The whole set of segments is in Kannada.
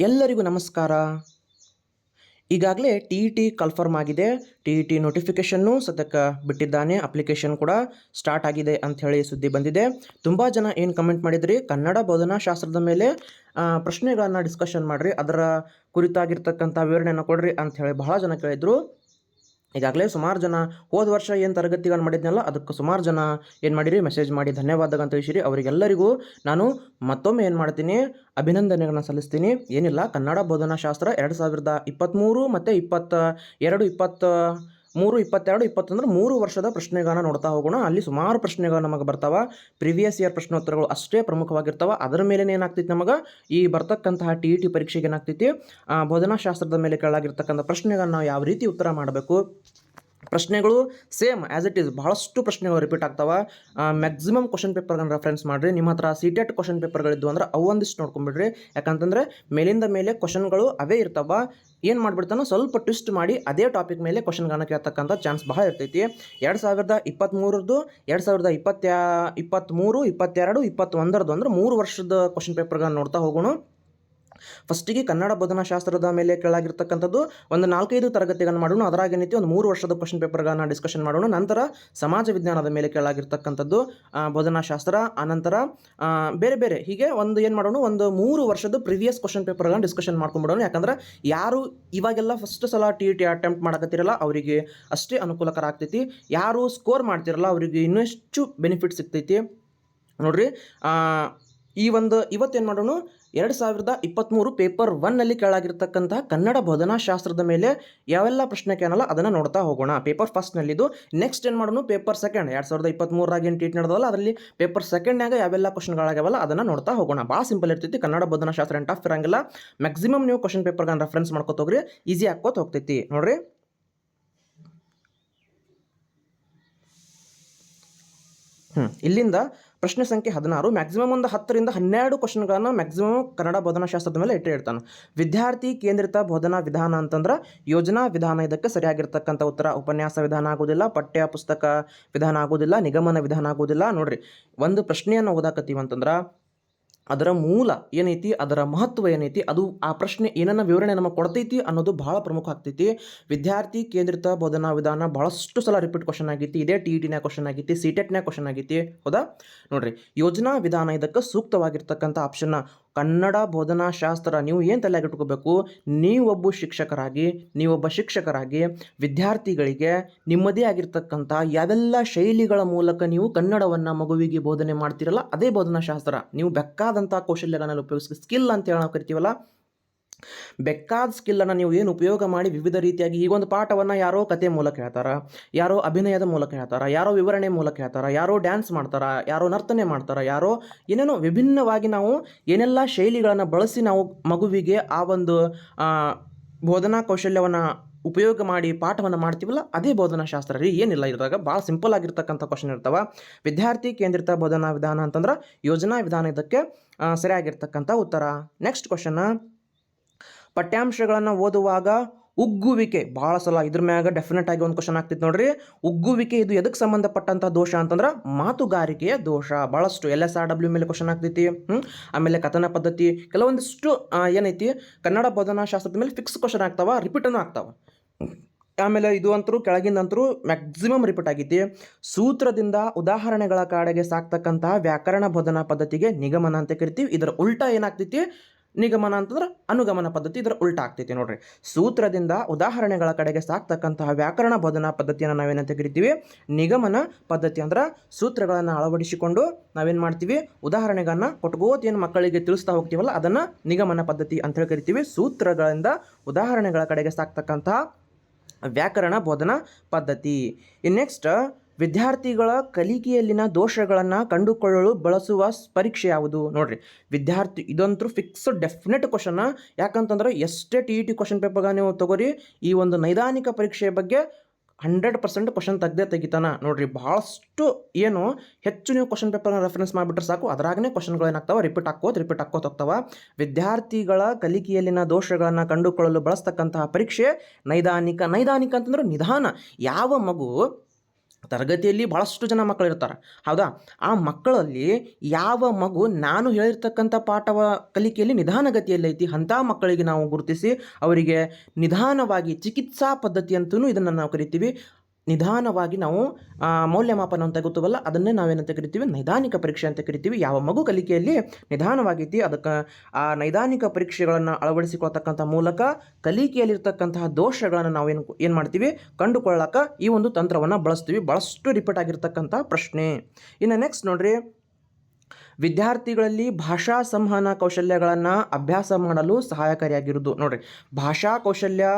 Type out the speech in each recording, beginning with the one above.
ಎಲ್ಲರಿಗೂ ನಮಸ್ಕಾರ. ಈಗಾಗಲೇ ಟಿ ಇ ಟಿ ಕನ್ಫರ್ಮ್ ಆಗಿದೆ. ಟಿ ಇ ಟಿ ನೋಟಿಫಿಕೇಷನ್ನು ಸದ್ಯಕ್ಕೆ ಬಿಟ್ಟಿದ್ದಾನೆ. ಅಪ್ಲಿಕೇಶನ್ ಕೂಡ ಸ್ಟಾರ್ಟ್ ಆಗಿದೆ ಅಂತ ಹೇಳಿ ಸುದ್ದಿ ಬಂದಿದೆ. ತುಂಬ ಜನ ಏನು ಕಮೆಂಟ್ ಮಾಡಿದ್ರಿ? ಕನ್ನಡ ಬೋಧನಾ ಶಾಸ್ತ್ರದ ಮೇಲೆ ಪ್ರಶ್ನೆಗಳನ್ನು ಡಿಸ್ಕಷನ್ ಮಾಡಿರಿ. ಅದರ ಕುರಿತಾಗಿರ್ತಕ್ಕಂಥ ವಿವರಣೆಯನ್ನು ಕೊಡ್ರಿ ಅಂಥೇಳಿ ಹೇಳಿ ಬಹಳ ಜನ ಕೇಳಿದರು. ಈಗಾಗಲೇ ಸುಮಾರು ಜನ ಹೋದ ವರ್ಷ ಏನು ತರಗತಿಗಳನ್ನು ಮಾಡಿದ್ನಲ್ಲ, ಅದಕ್ಕೆ ಸುಮಾರು ಜನ ಏನು ಮಾಡಿರಿ? ಮೆಸೇಜ್ ಮಾಡಿ ಧನ್ಯವಾದಗಳು ತಿಳಿಸಿರಿ ಅವರಿಗೆಲ್ಲರಿಗೂ ನಾನು ಮತ್ತೊಮ್ಮೆ ಏನು ಮಾಡ್ತೀನಿ, ಅಭಿನಂದನೆಗಳನ್ನ ಸಲ್ಲಿಸ್ತೀನಿ. ಏನಿಲ್ಲ, ಕನ್ನಡ ಬೋಧನಾ ಶಾಸ್ತ್ರ ಎರಡು ಸಾವಿರದ ಇಪ್ಪತ್ತ್ಮೂರು ಮತ್ತು ಇಪ್ಪತ್ತ ಎರಡು, ಇಪ್ಪತ್ತ ಮೂರು ಇಪ್ಪತ್ತೆರಡು, ಇಪ್ಪತ್ತೊಂದ್ರೆ ಮೂರು ವರ್ಷದ ಪ್ರಶ್ನೆಗಳನ್ನ ನೋಡ್ತಾ ಹೋಗೋಣ. ಅಲ್ಲಿ ಸುಮಾರು ಪ್ರಶ್ನೆಗಳು ನಮಗೆ ಬರ್ತಾವ. ಪ್ರಿವಿಯಸ್ ಇಯರ್ ಪ್ರಶ್ನೋತ್ತರಗಳು ಅಷ್ಟೇ ಪ್ರಮುಖವಾಗಿರ್ತಾವ. ಅದರ ಮೇಲೆ ಏನಾಗ್ತೈತಿ ನಮಗೆ? ಈ ಬರ್ತಕ್ಕಂತಹ ಟಿ ಇ ಟಿ ಪರೀಕ್ಷೆಗೆ ಏನಾಗ್ತೈತಿ? ಬೋಧನಾಶಾಸ್ತ್ರದ ಮೇಲೆ ಕೆಳಗಿರ್ತಕ್ಕಂಥ ಪ್ರಶ್ನೆಗಳನ್ನ ನಾವು ಯಾವ ರೀತಿ ಉತ್ತರ ಮಾಡಬೇಕು? ಪ್ರಶ್ನೆಗಳು ಸೇಮ್ ಆ್ಯಸ್ ಇಟ್ ಈಸ್ ಭಾಳಷ್ಟು ಪ್ರಶ್ನೆಗಳು ರಿಪೀಟ್ ಆಗ್ತಾವೆ. ಮ್ಯಾಕ್ಸಿಮಮ್ ಕ್ವಶನ್ ಪೇಪರ್ಗಳನ್ನ ರೆಫರೆನ್ಸ್ ಮಾಡಿರಿ. ನಿಮ್ಮ ಹತ್ರ ಸಿ ಟೆಟ್ ಕ್ವಶನ್ ಪೇಪರ್ಗಳಿದ್ದು ಅಂದ್ರೆ ಅವೊಂದಿಷ್ಟು ನೋಡ್ಕೊಂಬಿಡ್ರಿ. ಯಾಕಂತಂದ್ರೆ ಮೇಲಿಂದ ಮೇಲೆ ಕ್ವಶನ್ಗಳು ಅವೇ ಇರ್ತಾವ. ಏನು ಮಾಡ್ಬಿಡ್ತಾನೋ ಸ್ವಲ್ಪ ಟ್ವಿಸ್ಟ್ ಮಾಡಿ ಅದೇ ಟಾಪಿಕ್ ಮೇಲೆ ಕ್ವಶನ್ಗಳನ್ನ ಕೇಳ್ತಕ್ಕಂಥ ಚಾನ್ಸ್ ಬಹಳ ಇರ್ತೈತಿ. ಎರಡು ಸಾವಿರದ ಇಪ್ಪತ್ತ್ಮೂರದ್ದು ಎರಡು ಸಾವಿರದ ಇಪ್ಪತ್ತ ಇಪ್ಪತ್ತ್ಮೂರು ಇಪ್ಪತ್ತೆರಡು, ಇಪ್ಪತ್ತೊಂದರದ್ದು ಅಂದ್ರೆ ಮೂರು ವರ್ಷದ ಕ್ವಶನ್ ಪೇಪರ್ಗಳನ್ನ ನೋಡ್ತಾ ಹೋಗೋಣ. ಫಸ್ಟಿಗೆ ಕನ್ನಡ ಬೋಧನಾಶಾಸ್ತ್ರದ ಮೇಲೆ ಕೆಳಗಿರ್ತಕ್ಕಂಥದ್ದು ಒಂದು ನಾಲ್ಕೈದು ತರಗತಿಗಳನ್ನು ಮಾಡೋಣ. ಅದರಾಗಿ ಏನೈತಿ ಒಂದು ಮೂರು ವರ್ಷದ ಕ್ವಶನ್ ಪೇಪರ್ಗಳನ್ನು ಡಿಸ್ಕಷನ್ ಮಾಡೋಣ. ನಂತರ ಸಮಾಜ ವಿಜ್ಞಾನದ ಮೇಲೆ ಕೆಳಗಿರ್ತಕ್ಕಂಥದ್ದು ಬೋಧನಾಶಾಸ್ತ್ರ ಆನಂತರ ಬೇರೆ ಬೇರೆ. ಹೀಗೆ ಒಂದು ಏನು ಮಾಡೋಣ, ಒಂದು ಮೂರು ವರ್ಷದ ಪ್ರಿವಿಯಸ್ ಕ್ವಶನ್ ಪೇಪರ್ಗಳನ್ನು ಡಿಸ್ಕಷನ್ ಮಾಡ್ಕೊಂಡ್ಬಿಡೋಣ. ಯಾಕಂದ್ರೆ ಯಾರು ಇವಾಗೆಲ್ಲ ಫಸ್ಟ್ ಸಲ ಟಿ ಟಿ ಅಟೆಂಪ್ಟ್ ಮಾಡಕತ್ತಿರಲ್ಲ, ಅವರಿಗೆ ಅಷ್ಟೇ ಅನುಕೂಲಕರ ಆಗ್ತೈತಿ. ಯಾರು ಸ್ಕೋರ್ ಮಾಡ್ತಿರಲ್ಲ, ಅವರಿಗೆ ಇನ್ನಷ್ಟು ಬೆನಿಫಿಟ್ ಸಿಗ್ತೈತಿ. ನೋಡ್ರಿ ಈ ಒಂದು ಇವತ್ತೇನು ಮಾಡೋಣ ಎರಡು ಸಾವಿರದ ಇಪ್ಪತ್ತ್ಮೂರು ಪೇಪರ್ ಒನ್ನಲ್ಲಿ ಕೆಳಗಿರ್ತಕ್ಕಂತಹ ಕನ್ನಡ ಬೋಧನಾಶಾಸ್ತ್ರದ ಮೇಲೆ ಯಾವೆಲ್ಲ ಪ್ರಶ್ನೆ ಕೇಳಲ್ಲ ಅದನ್ನು ನೋಡ್ತಾ ಹೋಗೋಣ. ಪೇಪರ್ ಫಸ್ಟ್ನಲ್ಲಿದ್ದು ನೆಕ್ಸ್ಟ್ ಏನು ಮಾಡೋಣ ಪೇಪರ್ ಸೆಕೆಂಡ್. ಎರಡು ಸಾವಿರದ ಇಪ್ಪತ್ತ್ಮೂರಾಗ ಏನು ಟ್ರೀಟ್ ನಡೆದಲ್ಲ ಅದರಲ್ಲಿ ಪೇಪರ್ ಸೆಕೆಂಡ್ನಾಗ ಯಾವೆಲ್ಲ ಕ್ವಶನ್ಗಳಾಗ್ಯಾವಲ್ಲ ಅದನ್ನು ನೋಡ್ತಾ ಹೋಗೋಣ. ಭಾಳ ಸಿಂಪಲ್ ಇರ್ತೈತಿ. ಕನ್ನಡ ಬೋಧನಾಶಾಸ್ತ್ರ ಏನು ಟಫ್ ಇರಂಗಿಲ್ಲ ಮ್ಯಾಕ್ಸಿಮಮ್ ನೀವು ಕ್ವಶನ್ ಪೇಪರ್ಗಳನ್ನ ರೆಫರೆನ್ಸ್ ಮಾಡ್ಕೋತೋಗ್ರಿ ಈಸಿ ಹಾಕೋತ ಹೋಗ್ತೈತಿ. ನೋಡ್ರಿ. ಹ್ಞೂ ಇಲ್ಲಿಂದ ಪ್ರಶ್ನೆ ಸಂಖ್ಯೆ ಹದಿನಾರು ಮ್ಯಾಕ್ಸಿಮಮ್ ಒಂದು ಹತ್ತರಿಂದ ಹನ್ನೆರಡು ಕ್ವಶನ್ಗಳನ್ನು ಮ್ಯಾಕ್ಸಿಮಮ್ ಕನ್ನಡ ಬೋಧನಾಶಾಸ್ತ್ರದ ಮೇಲೆ ಇಟ್ಟೇ ಇರ್ತಾನೆ ವಿದ್ಯಾರ್ಥಿ ಕೇಂದ್ರಿತ ಬೋಧನಾ ವಿಧಾನ ಅಂತಂದ್ರೆ ಯೋಜನಾ ವಿಧಾನ ಇದಕ್ಕೆ ಸರಿಯಾಗಿರ್ತಕ್ಕಂಥ ಉತ್ತರ. ಉಪನ್ಯಾಸ ವಿಧಾನ ಆಗೋದಿಲ್ಲ, ಪಠ್ಯ ಪುಸ್ತಕ ವಿಧಾನ ಆಗೋದಿಲ್ಲ, ನಿಗಮನ ವಿಧಾನ ಆಗೋದಿಲ್ಲ. ನೋಡ್ರಿ, ಒಂದು ಪ್ರಶ್ನೆಯನ್ನು ಓದಾಕತ್ತೀವಿ ಅಂತಂದ್ರೆ ಅದರ ಮೂಲ ಏನೈತಿ, ಅದರ ಮಹತ್ವ ಏನೈತಿ, ಅದು ಆ ಪ್ರಶ್ನೆ ಏನನ್ನ ವಿವರಣೆ ನಮಗೆ ಕೊಡ್ತೈತಿ ಅನ್ನೋದು ಬಹಳ ಪ್ರಮುಖ ಆಗ್ತೈತಿ. ವಿದ್ಯಾರ್ಥಿ ಕೇಂದ್ರಿತ ಬೋಧನಾ ವಿಧಾನ ಬಹಳಷ್ಟು ಸಲ ರಿಪೀಟ್ ಕ್ವಶನ್ ಆಗೈತಿ, ಇದೇ ಟಿ ಇ ಟಿನ ಕ್ವಶನ್ ಆಗೈತಿ ಸಿ ಟೆಟ್ನ್ಯಾಗ ಕ್ವಶನ್ ಆಗೈತಿ, ಹೌದಾ? ನೋಡ್ರಿ, ಯೋಜನಾ ವಿಧಾನ ಇದಕ್ಕೆ ಸೂಕ್ತವಾಗಿರ್ತಕ್ಕಂಥ ಆಪ್ಷನ್ನ ಕನ್ನಡ ಬೋಧನಾಶಾಸ್ತ್ರ ನೀವು ಏನು ತಲೆಯಾಗಿಟ್ಕೋಬೇಕು ನೀವೊಬ್ಬ ಶಿಕ್ಷಕರಾಗಿ ನೀವೊಬ್ಬ ಶಿಕ್ಷಕರಾಗಿ ವಿದ್ಯಾರ್ಥಿಗಳಿಗೆ ನಿಮ್ಮದೇ ಆಗಿರ್ತಕ್ಕಂಥ ಯಾವೆಲ್ಲ ಶೈಲಿಗಳ ಮೂಲಕ ನೀವು ಕನ್ನಡವನ್ನು ಮಗುವಿಗೆ ಬೋಧನೆ ಮಾಡ್ತೀರಲ್ಲ, ಅದೇ ಬೋಧನಾಶಾಸ್ತ್ರ. ನೀವು ಬೆಕ್ಕಾದಂಥ ಕೌಶಲ್ಯಗಳನ್ನೆಲ್ಲ ಉಪಯೋಗಿಸಿ ಸ್ಕಿಲ್ ಅಂತ ಹೇಳಿ ನಾವು ಕರಿತೀವಲ್ಲ ಬೇಕಾದ ಸ್ಕಿಲ್ಲನ್ನು ನೀವು ಏನು ಉಪಯೋಗ ಮಾಡಿ ವಿವಿಧ ರೀತಿಯಾಗಿ ಈ ಒಂದು ಪಾಠವನ್ನು ಯಾರೋ ಕತೆ ಮೂಲಕ ಹೇಳ್ತಾರೆ, ಯಾರೋ ಅಭಿನಯದ ಮೂಲಕ ಹೇಳ್ತಾರೆ, ಯಾರೋ ವಿವರಣೆ ಮೂಲಕ ಹೇಳ್ತಾರೆ, ಯಾರೋ ಡ್ಯಾನ್ಸ್ ಮಾಡ್ತಾರೆ, ಯಾರೋ ನರ್ತನೆ ಮಾಡ್ತಾರೆ, ಯಾರೋ ಏನೇನೋ ವಿಭಿನ್ನವಾಗಿ ನಾವು ಏನೆಲ್ಲ ಶೈಲಿಗಳನ್ನು ಬಳಸಿ ನಾವು ಮಗುವಿಗೆ ಆ ಒಂದು ಬೋಧನಾ ಕೌಶಲ್ಯವನ್ನು ಉಪಯೋಗ ಮಾಡಿ ಪಾಠವನ್ನು ಮಾಡ್ತೀವಲ್ಲ ಅದೇ ಬೋಧನಾಶಾಸ್ತ್ರ ರೀ, ಏನಿಲ್ಲ ಇದ್ರಾಗ ಭಾಳ ಸಿಂಪಲ್ ಆಗಿರ್ತಕ್ಕಂಥ ಕ್ವಶನ್ ಇರ್ತಾವ. ವಿದ್ಯಾರ್ಥಿ ಕೇಂದ್ರಿತ ಬೋಧನಾ ವಿಧಾನ ಅಂತಂದ್ರೆ ಯೋಜನಾ ವಿಧಾನ ಇದಕ್ಕೆ ಸರಿಯಾಗಿರ್ತಕ್ಕಂಥ ಉತ್ತರ. ನೆಕ್ಸ್ಟ್ ಕ್ವಶನ್ ಪಠ್ಯಾಂಶಗಳನ್ನು ಓದುವಾಗ ಉಗ್ಗುವಿಕೆ, ಭಾಳ ಸಲ ಇದ್ರ ಮ್ಯಾಗ ಡೆಫಿನೆಟ್ ಆಗಿ ಒಂದು ಕ್ವಶನ್ ಆಗ್ತಿತ್ತು ನೋಡ್ರಿ. ಉಗ್ಗುವಿಕೆ ಇದು ಎದಕ್ಕೆ ಸಂಬಂಧಪಟ್ಟಂಥ ದೋಷ ಅಂತಂದ್ರೆ ಮಾತುಗಾರಿಕೆಯ ದೋಷ. ಭಾಳಷ್ಟು ಎಲ್ ಎಸ್ ಆರ್ ಡಬ್ಲ್ಯೂ ಮೇಲೆ ಕ್ವಶನ್ ಆಗ್ತೈತಿ? ಆಮೇಲೆ ಕಥನ ಪದ್ಧತಿ, ಕೆಲವೊಂದಿಷ್ಟು ಏನೈತಿ, ಕನ್ನಡ ಬೋಧನಾಶಾಸ್ತ್ರದ ಮೇಲೆ ಫಿಕ್ಸ್ ಕ್ವಶನ್ ಆಗ್ತಾವ ರಿಪೀಟನ್ನು ಆಗ್ತಾವ. ಆಮೇಲೆ ಇದು ಅಂತರೂ ಕೆಳಗಿಂದಂತರೂ ಮ್ಯಾಕ್ಸಿಮಮ್ ರಿಪೀಟ್ ಆಗೈತಿ. ಸೂತ್ರದಿಂದ ಉದಾಹರಣೆಗಳ ಕಾಡೆಗೆ ಸಾಕ್ತಕ್ಕಂತಹ ವ್ಯಾಕರಣ ಬೋಧನಾ ಪದ್ಧತಿಗೆ ನಿಗಮನ ಅಂತ ಕರಿತೀವಿ. ಇದರ ಉಲ್ಟಾ ಏನಾಗ್ತೈತಿ? ನಿಗಮನ ಅಂತಂದ್ರೆ ಅನುಗಮನ ಪದ್ಧತಿ ಇದರ ಉಲ್ಟಾ ಆಗ್ತೈತಿ ನೋಡ್ರಿ. ಸೂತ್ರದಿಂದ ಉದಾಹರಣೆಗಳ ಕಡೆಗೆ ಸಾಕ್ತಕ್ಕಂತಹ ವ್ಯಾಕರಣ ಬೋಧನಾ ಪದ್ಧತಿಯನ್ನು ನಾವೇನಂತ ಕರಿತೀವಿ? ನಿಗಮನ ಪದ್ಧತಿ ಅಂದ್ರೆ ಸೂತ್ರಗಳನ್ನು ಅಳವಡಿಸಿಕೊಂಡು ನಾವೇನು ಮಾಡ್ತೀವಿ? ಉದಾಹರಣೆಗಳನ್ನ ಕೊಟ್ಕೋತಿಯನ್ನು ಮಕ್ಕಳಿಗೆ ತಿಳಿಸ್ತಾ ಹೋಗ್ತೀವಲ್ಲ, ಅದನ್ನು ನಿಗಮನ ಪದ್ಧತಿ ಅಂತ ಹೇಳಿ ಕರಿತೀವಿ. ಸೂತ್ರಗಳಿಂದ ಉದಾಹರಣೆಗಳ ಕಡೆಗೆ ಸಾಕ್ತಕ್ಕಂತಹ ವ್ಯಾಕರಣ ಬೋಧನಾ ಪದ್ಧತಿ. ನೆಕ್ಸ್ಟ್ ವಿದ್ಯಾರ್ಥಿಗಳ ಕಲಿಕೆಯಲ್ಲಿನ ದೋಷಗಳನ್ನು ಕಂಡುಕೊಳ್ಳಲು ಬಳಸುವ ಪರೀಕ್ಷೆ ಯಾವುದು? ನೋಡ್ರಿ, ವಿದ್ಯಾರ್ಥಿ ಇದಂತೂ ಫಿಕ್ಸ್ಡ್ ಡೆಫಿನೆಟ್ ಕ್ವಶನ್ ಯಾಕಂತಂದ್ರೆ ಎಷ್ಟೇ ಟಿ ಇ ಟಿ ಕ್ವಶನ್ ಪೇಪರ್ಗ ನೀವು ತಗೋರಿ, ಈ ಒಂದು ನೈದಾನಿಕ ಪರೀಕ್ಷೆಯ ಬಗ್ಗೆ ಹಂಡ್ರೆಡ್ ಪರ್ಸೆಂಟ್ ಕ್ವಶನ್ ತೆಗ್ದೇ ತೆಗಿತಾನ. ನೋಡ್ರಿ, ಭಾಳಷ್ಟು ಏನು ಹೆಚ್ಚು ನೀವು ಕ್ವಶನ್ ಪೇಪರ್ನ ರೆಫರೆನ್ಸ್ ಮಾಡಿಬಿಟ್ರೆ ಸಾಕು, ಅದ್ರಾಗನೇ ಕ್ವಶನ್ಗಳು ಏನಾಗ್ತಾವ? ರಿಪೀಟ್ ಹಾಕೋದು ರಿಪೀಟ್ ಹಾಕೋತ ಹೋಗ್ತಾವ. ವಿದ್ಯಾರ್ಥಿಗಳ ಕಲಿಕೆಯಲ್ಲಿನ ದೋಷಗಳನ್ನು ಕಂಡುಕೊಳ್ಳಲು ಬಳಸ್ತಕ್ಕಂತಹ ಪರೀಕ್ಷೆ ನೈದಾನಿಕ. ನೈದಾನಿಕ ಅಂತಂದ್ರೆ ನಿಧಾನ. ಯಾವ ಮಗು ತರಗತಿಯಲ್ಲಿ ಭಾಳಷ್ಟು ಜನ ಮಕ್ಕಳು ಇರ್ತಾರೆ. ಹೌದಾ? ಆ ಮಕ್ಕಳಲ್ಲಿ ಯಾವ ಮಗು ನಾನು ಹೇಳಿರ್ತಕ್ಕಂಥ ಪಾಠವ ಕಲಿಕೆಯಲ್ಲಿ ನಿಧಾನಗತಿಯಲ್ಲಿ ಐತಿ ಅಂಥ ಮಕ್ಕಳಿಗೆ ನಾವು ಗುರುತಿಸಿ ಅವರಿಗೆ ನಿಧಾನವಾಗಿ ಚಿಕಿತ್ಸಾ ಪದ್ಧತಿ ಅಂತಲೂ ಇದನ್ನು ನಾವು ಕರಿತೀವಿ. ನಿಧಾನವಾಗಿ ನಾವು ಮೌಲ್ಯಮಾಪನ ಅಂತ ಗೊತ್ತವಲ್ಲ? ಅದನ್ನೇ ನಾವೇನಂತ ಕರಿತೀವಿ? ನೈದಾನಿಕ ಪರೀಕ್ಷೆ ಅಂತ ಕರಿತೀವಿ. ಯಾವ ಮಗು ಕಲಿಕೆಯಲ್ಲಿ ನಿಧಾನವಾಗೈತಿ ಅದಕ್ಕೆ, ಆ, ನೈದಾನಿಕ ಪರೀಕ್ಷೆಗಳನ್ನು ಅಳವಡಿಸಿಕೊಳ್ತಕ್ಕಂಥ ಮೂಲಕ ಕಲಿಕೆಯಲ್ಲಿರ್ತಕ್ಕಂತಹ ದೋಷಗಳನ್ನು ನಾವೇನು ಏನು ಮಾಡ್ತೀವಿ? ಕಂಡುಕೊಳ್ಳೋಕೆ ಈ ಒಂದು ತಂತ್ರವನ್ನು ಬಳಸ್ತೀವಿ. ಭಾಳಷ್ಟು ರಿಪೀಟ್ ಆಗಿರ್ತಕ್ಕಂಥ ಪ್ರಶ್ನೆ. ಇನ್ನು ನೆಕ್ಸ್ಟ್ ನೋಡ್ರಿ. ವಿದ್ಯಾರ್ಥಿಗಳಲ್ಲಿ ಭಾಷಾ ಸಂವಹನ ಕೌಶಲ್ಯಗಳನ್ನು ಅಭ್ಯಾಸ ಮಾಡಲು ಸಹಾಯಕಾರಿಯಾಗಿರುವುದು. ನೋಡ್ರಿ. ಭಾಷಾ ಕೌಶಲ್ಯ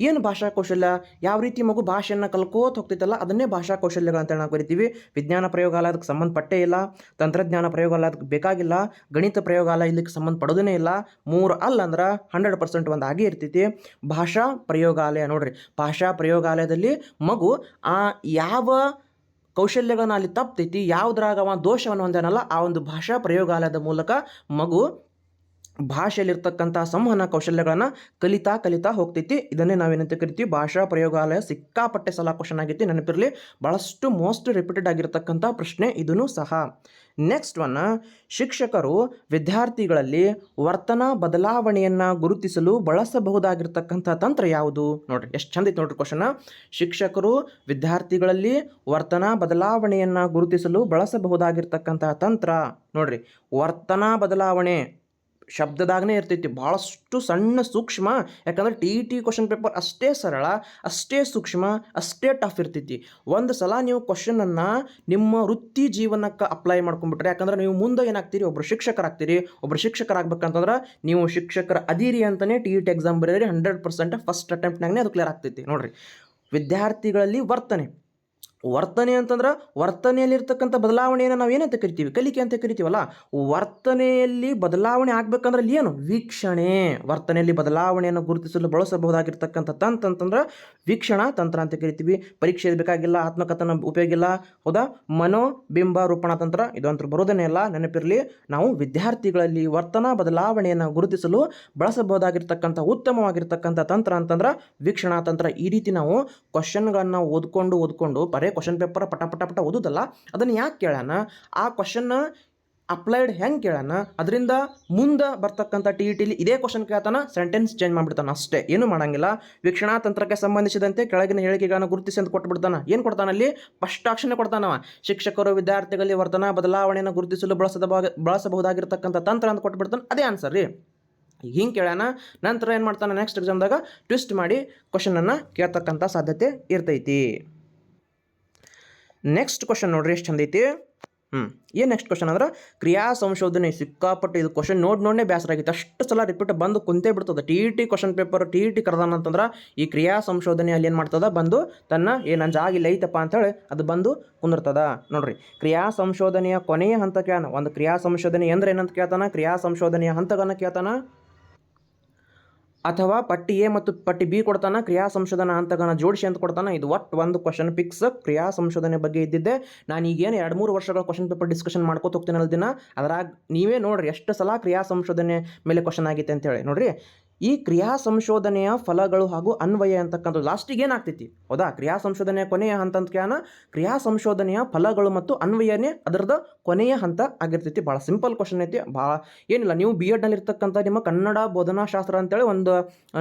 ಏನು ಭಾಷಾ ಕೌಶಲ್ಯ? ಯಾವ ರೀತಿ ಮಗು ಭಾಷೆಯನ್ನು ಕಲ್ಕೋತ ಹೋಗ್ತೈತಲ್ಲ, ಅದನ್ನೇ ಭಾಷಾ ಕೌಶಲ್ಯಗಳು ಅಂತ ನಾವು ಕರಿತೀವಿ. ವಿಜ್ಞಾನ ಪ್ರಯೋಗಾಲಯ ಅದಕ್ಕೆ ಸಂಬಂಧಪಟ್ಟೇ ಇಲ್ಲ, ತಂತ್ರಜ್ಞಾನ ಪ್ರಯೋಗಾಲಯ ಅದಕ್ಕೆ ಬೇಕಾಗಿಲ್ಲ, ಗಣಿತ ಪ್ರಯೋಗಾಲಯ ಇದಕ್ಕೆ ಸಂಬಂಧಪಡೋದೇ ಇಲ್ಲ. ಮೂರು ಅಲ್ಲ ಅಂದ್ರೆ ಹಂಡ್ರೆಡ್ ಪರ್ಸೆಂಟ್ ಒಂದು ಆಗೇ ಇರ್ತೈತಿ. ಭಾಷಾ ಪ್ರಯೋಗಾಲಯ ನೋಡ್ರಿ, ಭಾಷಾ ಪ್ರಯೋಗಾಲಯದಲ್ಲಿ ಮಗು ಆ ಯಾವ ಕೌಶಲ್ಯಗಳನ್ನ ಅಲ್ಲಿ ತಪ್ತೈತಿ, ಯಾವುದ್ರಾಗ ಅವ ದೋಷವನ್ನು ಹೊಂದಾನಲ್ಲ ಆ ಒಂದು ಭಾಷಾ ಪ್ರಯೋಗಾಲಯದ ಮೂಲಕ ಮಗು ಭಾಷೆಯಲ್ಲಿರ್ತಕ್ಕಂಥ ಸಂವಹನ ಕೌಶಲ್ಯಗಳನ್ನು ಕಲಿತಾ ಕಲಿತಾ ಹೋಗ್ತೈತಿ. ಇದನ್ನೇ ನಾವೇನಂತ ಕರಿತೀವಿ? ಭಾಷಾ ಪ್ರಯೋಗಾಲಯ ಸಿಕ್ಕಾಪಟ್ಟೆ ಸಲ ಕ್ವಶನ್ ಆಗೈತಿ. ನೆನಪಿರಲಿ ಭಾಳಷ್ಟು ಮೋಸ್ಟ್ ರಿಪೀಟೆಡ್ ಆಗಿರ್ತಕ್ಕಂಥ ಪ್ರಶ್ನೆ ಇದೂ ಸಹ. ನೆಕ್ಸ್ಟ್ ಒನ್ ಶಿಕ್ಷಕರು ವಿದ್ಯಾರ್ಥಿಗಳಲ್ಲಿ ವರ್ತನಾ ಬದಲಾವಣೆಯನ್ನು ಗುರುತಿಸಲು ಬಳಸಬಹುದಾಗಿರ್ತಕ್ಕಂಥ ತಂತ್ರ ಯಾವುದು? ನೋಡ್ರಿ, ಎಷ್ಟು ಚಂದ ಐತೆ ನೋಡ್ರಿ ಕ್ವಶನ ಶಿಕ್ಷಕರು ವಿದ್ಯಾರ್ಥಿಗಳಲ್ಲಿ ವರ್ತನಾ ಬದಲಾವಣೆಯನ್ನು ಗುರುತಿಸಲು ಬಳಸಬಹುದಾಗಿರ್ತಕ್ಕಂಥ ತಂತ್ರ. ನೋಡ್ರಿ, ವರ್ತನಾ ಬದಲಾವಣೆ ಶಬ್ದದಾಗನೇ ಇರ್ತೈತಿ ಭಾಳಷ್ಟು ಸಣ್ಣ ಸೂಕ್ಷ್ಮ. ಯಾಕಂದ್ರೆ T E T question paper ಅಷ್ಟೇ ಸರಳ, ಅಷ್ಟೇ ಸೂಕ್ಷ್ಮ, ಅಷ್ಟೇ ಟಫ್ ಇರ್ತೈತಿ ಒಂದು ಸಲ ನೀವು ಕ್ವಶನನ್ನು ನಿಮ್ಮ ವೃತ್ತಿ ಜೀವನಕ್ಕೆ ಅಪ್ಲೈ ಮಾಡ್ಕೊಂಡ್ಬಿಟ್ರೆ, ಯಾಕಂದ್ರೆ ನೀವು ಮುಂದೆ ಏನಾಗ್ತೀರಿ? ಒಬ್ಬರು ಶಿಕ್ಷಕರಾಗ್ತೀರಿ. ಒಬ್ಬರು ಶಿಕ್ಷಕರಾಗಬೇಕಂತಂದ್ರೆ ನೀವು ಶಿಕ್ಷಕರ ಅದೀರಿ ಅಂತಲೇ ಟಿ ಇ ಟಿ ಎಕ್ಸಾಮ್ ಬರೀರಿ ಹಂಡ್ರೆಡ್ ಪರ್ಸೆಂಟ್ ಫಸ್ಟ್ ಅಟೆಂಪ್ಟ್ನಾಗೇ ಅದು ಕ್ಲಿಯರ್ ಆಗ್ತೈತಿ. ನೋಡಿರಿ. ವಿದ್ಯಾರ್ಥಿಗಳಲ್ಲಿ ವರ್ತನೆ. ವರ್ತನೆ ಅಂತಂದ್ರೆ ವರ್ತನೆಯಲ್ಲಿರ್ತಕ್ಕಂಥ ಬದಲಾವಣೆಯನ್ನು ನಾವು ಏನಂತ ಕರಿತೀವಿ? ಕಲಿಕೆ ಅಂತ ಕರಿತೀವಲ್ಲ? ವರ್ತನೆಯಲ್ಲಿ ಬದಲಾವಣೆ ಆಗ್ಬೇಕಂದ್ರೆ ಅಲ್ಲಿ ಏನು? ವೀಕ್ಷಣೆ. ವರ್ತನೆಯಲ್ಲಿ ಬದಲಾವಣೆಯನ್ನು ಗುರುತಿಸಲು ಬಳಸಬಹುದಾಗಿರ್ತಕ್ಕಂಥ ತಂತ್ರ ಅಂತಂದ್ರೆ ವೀಕ್ಷಣಾ ತಂತ್ರ ಅಂತ ಕರಿತೀವಿ. ಪರೀಕ್ಷೆ ಬೇಕಾಗಿಲ್ಲ ಆತ್ಮಕಥನ ಉಪಯೋಗ ಇಲ್ಲ. ಹೌದಾ? ಮನೋಬಿಂಬ ರೂಪಣ ತಂತ್ರ ಇದಂತೂ ಬರೋದನ್ನೇ ಇಲ್ಲ. ನೆನಪಿರಲಿ, ನಾವು ವಿದ್ಯಾರ್ಥಿಗಳಲ್ಲಿ ವರ್ತನಾ ಬದಲಾವಣೆಯನ್ನು ಗುರುತಿಸಲು ಬಳಸಬಹುದಾಗಿರ್ತಕ್ಕಂಥ ಉತ್ತಮವಾಗಿರ್ತಕ್ಕಂಥ ತಂತ್ರ ಅಂತಂದ್ರೆ ವೀಕ್ಷಣಾ ತಂತ್ರ. ಈ ರೀತಿ ನಾವು ಕ್ವಶನ್ಗಳನ್ನು ಓದ್ಕೊಂಡು ಓದ್ಕೊಂಡು ಬರೇ ಕ್ವಶನ್ ಪೇಪರ್ ಪಟ ಪಟ ಪಟ ಓದೋದಲ್ಲ, ಅದನ್ನು ಯಾಕೆ ಕೇಳೋಣ ಆ ಕ್ವಶನ್ನ ಅಪ್ಲೈಡ್ ಹೆಂಗೆ ಕೇಳೋಣ ಅದರಿಂದ ಮುಂದೆ ಬರ್ತಕ್ಕಂಥ ಟಿ ಇ ಟಿಲಿ ಇದೇ ಕ್ವಶನ್ ಕೇಳ್ತಾನೆ ಸೆಂಟೆನ್ಸ್ ಚೇಂಜ್ ಮಾಡಿಬಿಡ್ತಾನೆ ಅಷ್ಟೇ. ಏನು ಮಾಡಂಗಿಲ್ಲ. ವೀಕ್ಷಣಾ ತಂತ್ರಕ್ಕೆ ಸಂಬಂಧಿಸಿದಂತೆ ಕೆಳಗಿನ ಹೇಳಿಕೆಗಳನ್ನು ಗುರುತಿಸಿ ಅಂತ ಕೊಟ್ಬಿಡ್ತಾನೆ. ಏನು ಕೊಡ್ತಾನಲ್ಲಿ ಆಕ್ಷನ್ ಕೊಡ್ತಾನವ. ಶಿಕ್ಷಕರು, ವಿದ್ಯಾರ್ಥಿಗಳಲ್ಲಿ ವರ್ತನ ಬದಲಾವಣೆಯನ್ನು ಗುರುತಿಸಲು ಬಳಸದ ಬಳಸಬಹುದಾಗಿರ್ತಕ್ಕಂಥ ತಂತ್ರ ಅಂತ ಕೊಟ್ಬಿಡ್ತಾನೆ. ಅದೇ ಆನ್ಸರ್ ರೀ. ಹಿಂಗೆ ಕೇಳೋಣ ನಂತರ ಏನು ಮಾಡ್ತಾನೆ ನೆಕ್ಸ್ಟ್ ಎಕ್ಸಾಮ್ದಾಗ ಟ್ವಿಸ್ಟ್ ಮಾಡಿ ಕ್ವಶನನ್ನು ಕೇಳ್ತಕ್ಕಂಥ ಸಾಧ್ಯತೆ ಇರ್ತೈತಿ. ನೆಕ್ಸ್ಟ್ ಕ್ವಶನ್ ನೋಡ್ರಿ, ಎಷ್ಟು ಚಂದ ಐತಿ? ಹ್ಞೂ ಏನು ನೆಕ್ಸ್ಟ್ ಕ್ವಶನ್ ಅಂದ್ರೆ, ಕ್ರಿಯಾ ಸಂಶೋಧನೆ ಸಿಕ್ಕಾಪಟ್ಟೆ ಇದು ಕ್ವಶನ್ ನೋಡಿ ನೋಡೇ ಬೇಸರ ಆಗಿತ್ತು ಅಷ್ಟು ಸಲ ರಿಪೀಟ್ ಬಂದು ಕುಂತೇ ಬಿಡ್ತದೆ. T T question paper T E T ಕರೆದಾನ ಅಂತಂದ್ರೆ, ಈ ಕ್ರಿಯಾ ಸಂಶೋಧನೆ ಅಲ್ಲಿ ಏನು ಮಾಡ್ತದ? ಬಂದು ತನ್ನ ಏನು ನನ್ನ ಜಾಗ ಇಲ್ಲ ಐತಪ್ಪ ಅಂತೇಳಿ ಅದು ಬಂದು ಕುಂದಿರ್ತದ. ನೋಡ್ರಿ, ಕ್ರಿಯಾ ಸಂಶೋಧನೆಯ ಕೊನೆಯ ಹಂತ ಕೇಳೋಣ ಒಂದು ಕ್ರಿಯಾ ಸಂಶೋಧನೆ ಅಂದ್ರೆ ಏನಂತ ಕೇಳ್ತಾನ? ಕ್ರಿಯಾ ಸಂಶೋಧನೆಯ ಹಂತಗಳನ್ನು ಕೇಳ್ತಾನ? ಅಥವಾ ಪಟ್ಟಿ ಎ ಮತ್ತು ಪಟ್ಟಿ ಬಿ ಕೊಡ್ತಾನ, ಕ್ರಿಯಾ ಸಂಶೋಧನಾ ಹಂತಗಳನ್ನ ಜೋಡಿಸಿ ಅಂತ ಕೊಡ್ತಾನ. ಇದು ಒಟ್ಟು ಒಂದು ಕ್ವಶನ್ ಪಿಕ್ಸ್ ಕ್ರಿಯಾ ಸಂಶೋಧನೆ ಬಗ್ಗೆ ಇದ್ದಿದ್ದೆ. ನಾನು ಈಗೇನು ಎರಡು ಮೂರು ವರ್ಷಗಳ ಕ್ವಶನ್ ಪೇಪರ್ ಡಿಸ್ಕಷನ್ ಮಾಡ್ಕೋತ ಹೋಗ್ತೀನಿ ದಿನ ಅದ್ರಾಗ ನೀವೇ ನೋಡ್ರಿ ಎಷ್ಟು ಸಲ ಕ್ರಿಯಾ ಸಂಶೋಧನೆ ಮೇಲೆ ಕ್ವಶನ್ ಆಗೈತೆ ಅಂತೇಳಿ ನೋಡ್ರಿ, ಈ ಕ್ರಿಯಾ ಸಂಶೋಧನೆಯ ಫಲಗಳು ಹಾಗೂ ಅನ್ವಯ ಅಂತಕ್ಕಂಥದ್ದು ಲಾಸ್ಟಿಗೆ ಏನಾಗ್ತೈತಿ? ಹೌದಾ? ಕ್ರಿಯಾ ಸಂಶೋಧನೆಯ ಕೊನೆಯ ಹಂತ ಅಂತ ಕೇಳೋಣ. ಕ್ರಿಯಾ ಸಂಶೋಧನೆಯ ಫಲಗಳು ಮತ್ತು ಅನ್ವಯನೇ ಅದರದ ಕೊನೆಯ ಹಂತ ಆಗಿರ್ತೈತಿ. ಭಾಳ ಸಿಂಪಲ್ ಕ್ವಶನ್ ಐತಿ. ಭಾಳ ಏನಿಲ್ಲ, ನೀವು ಬಿ ಎಡ್ನಲ್ಲಿ ಇರ್ತಕ್ಕಂಥ ನಿಮ್ಮ ಕನ್ನಡ ಬೋಧನಾಶಾಸ್ತ್ರ ಅಂತೇಳಿ ಒಂದು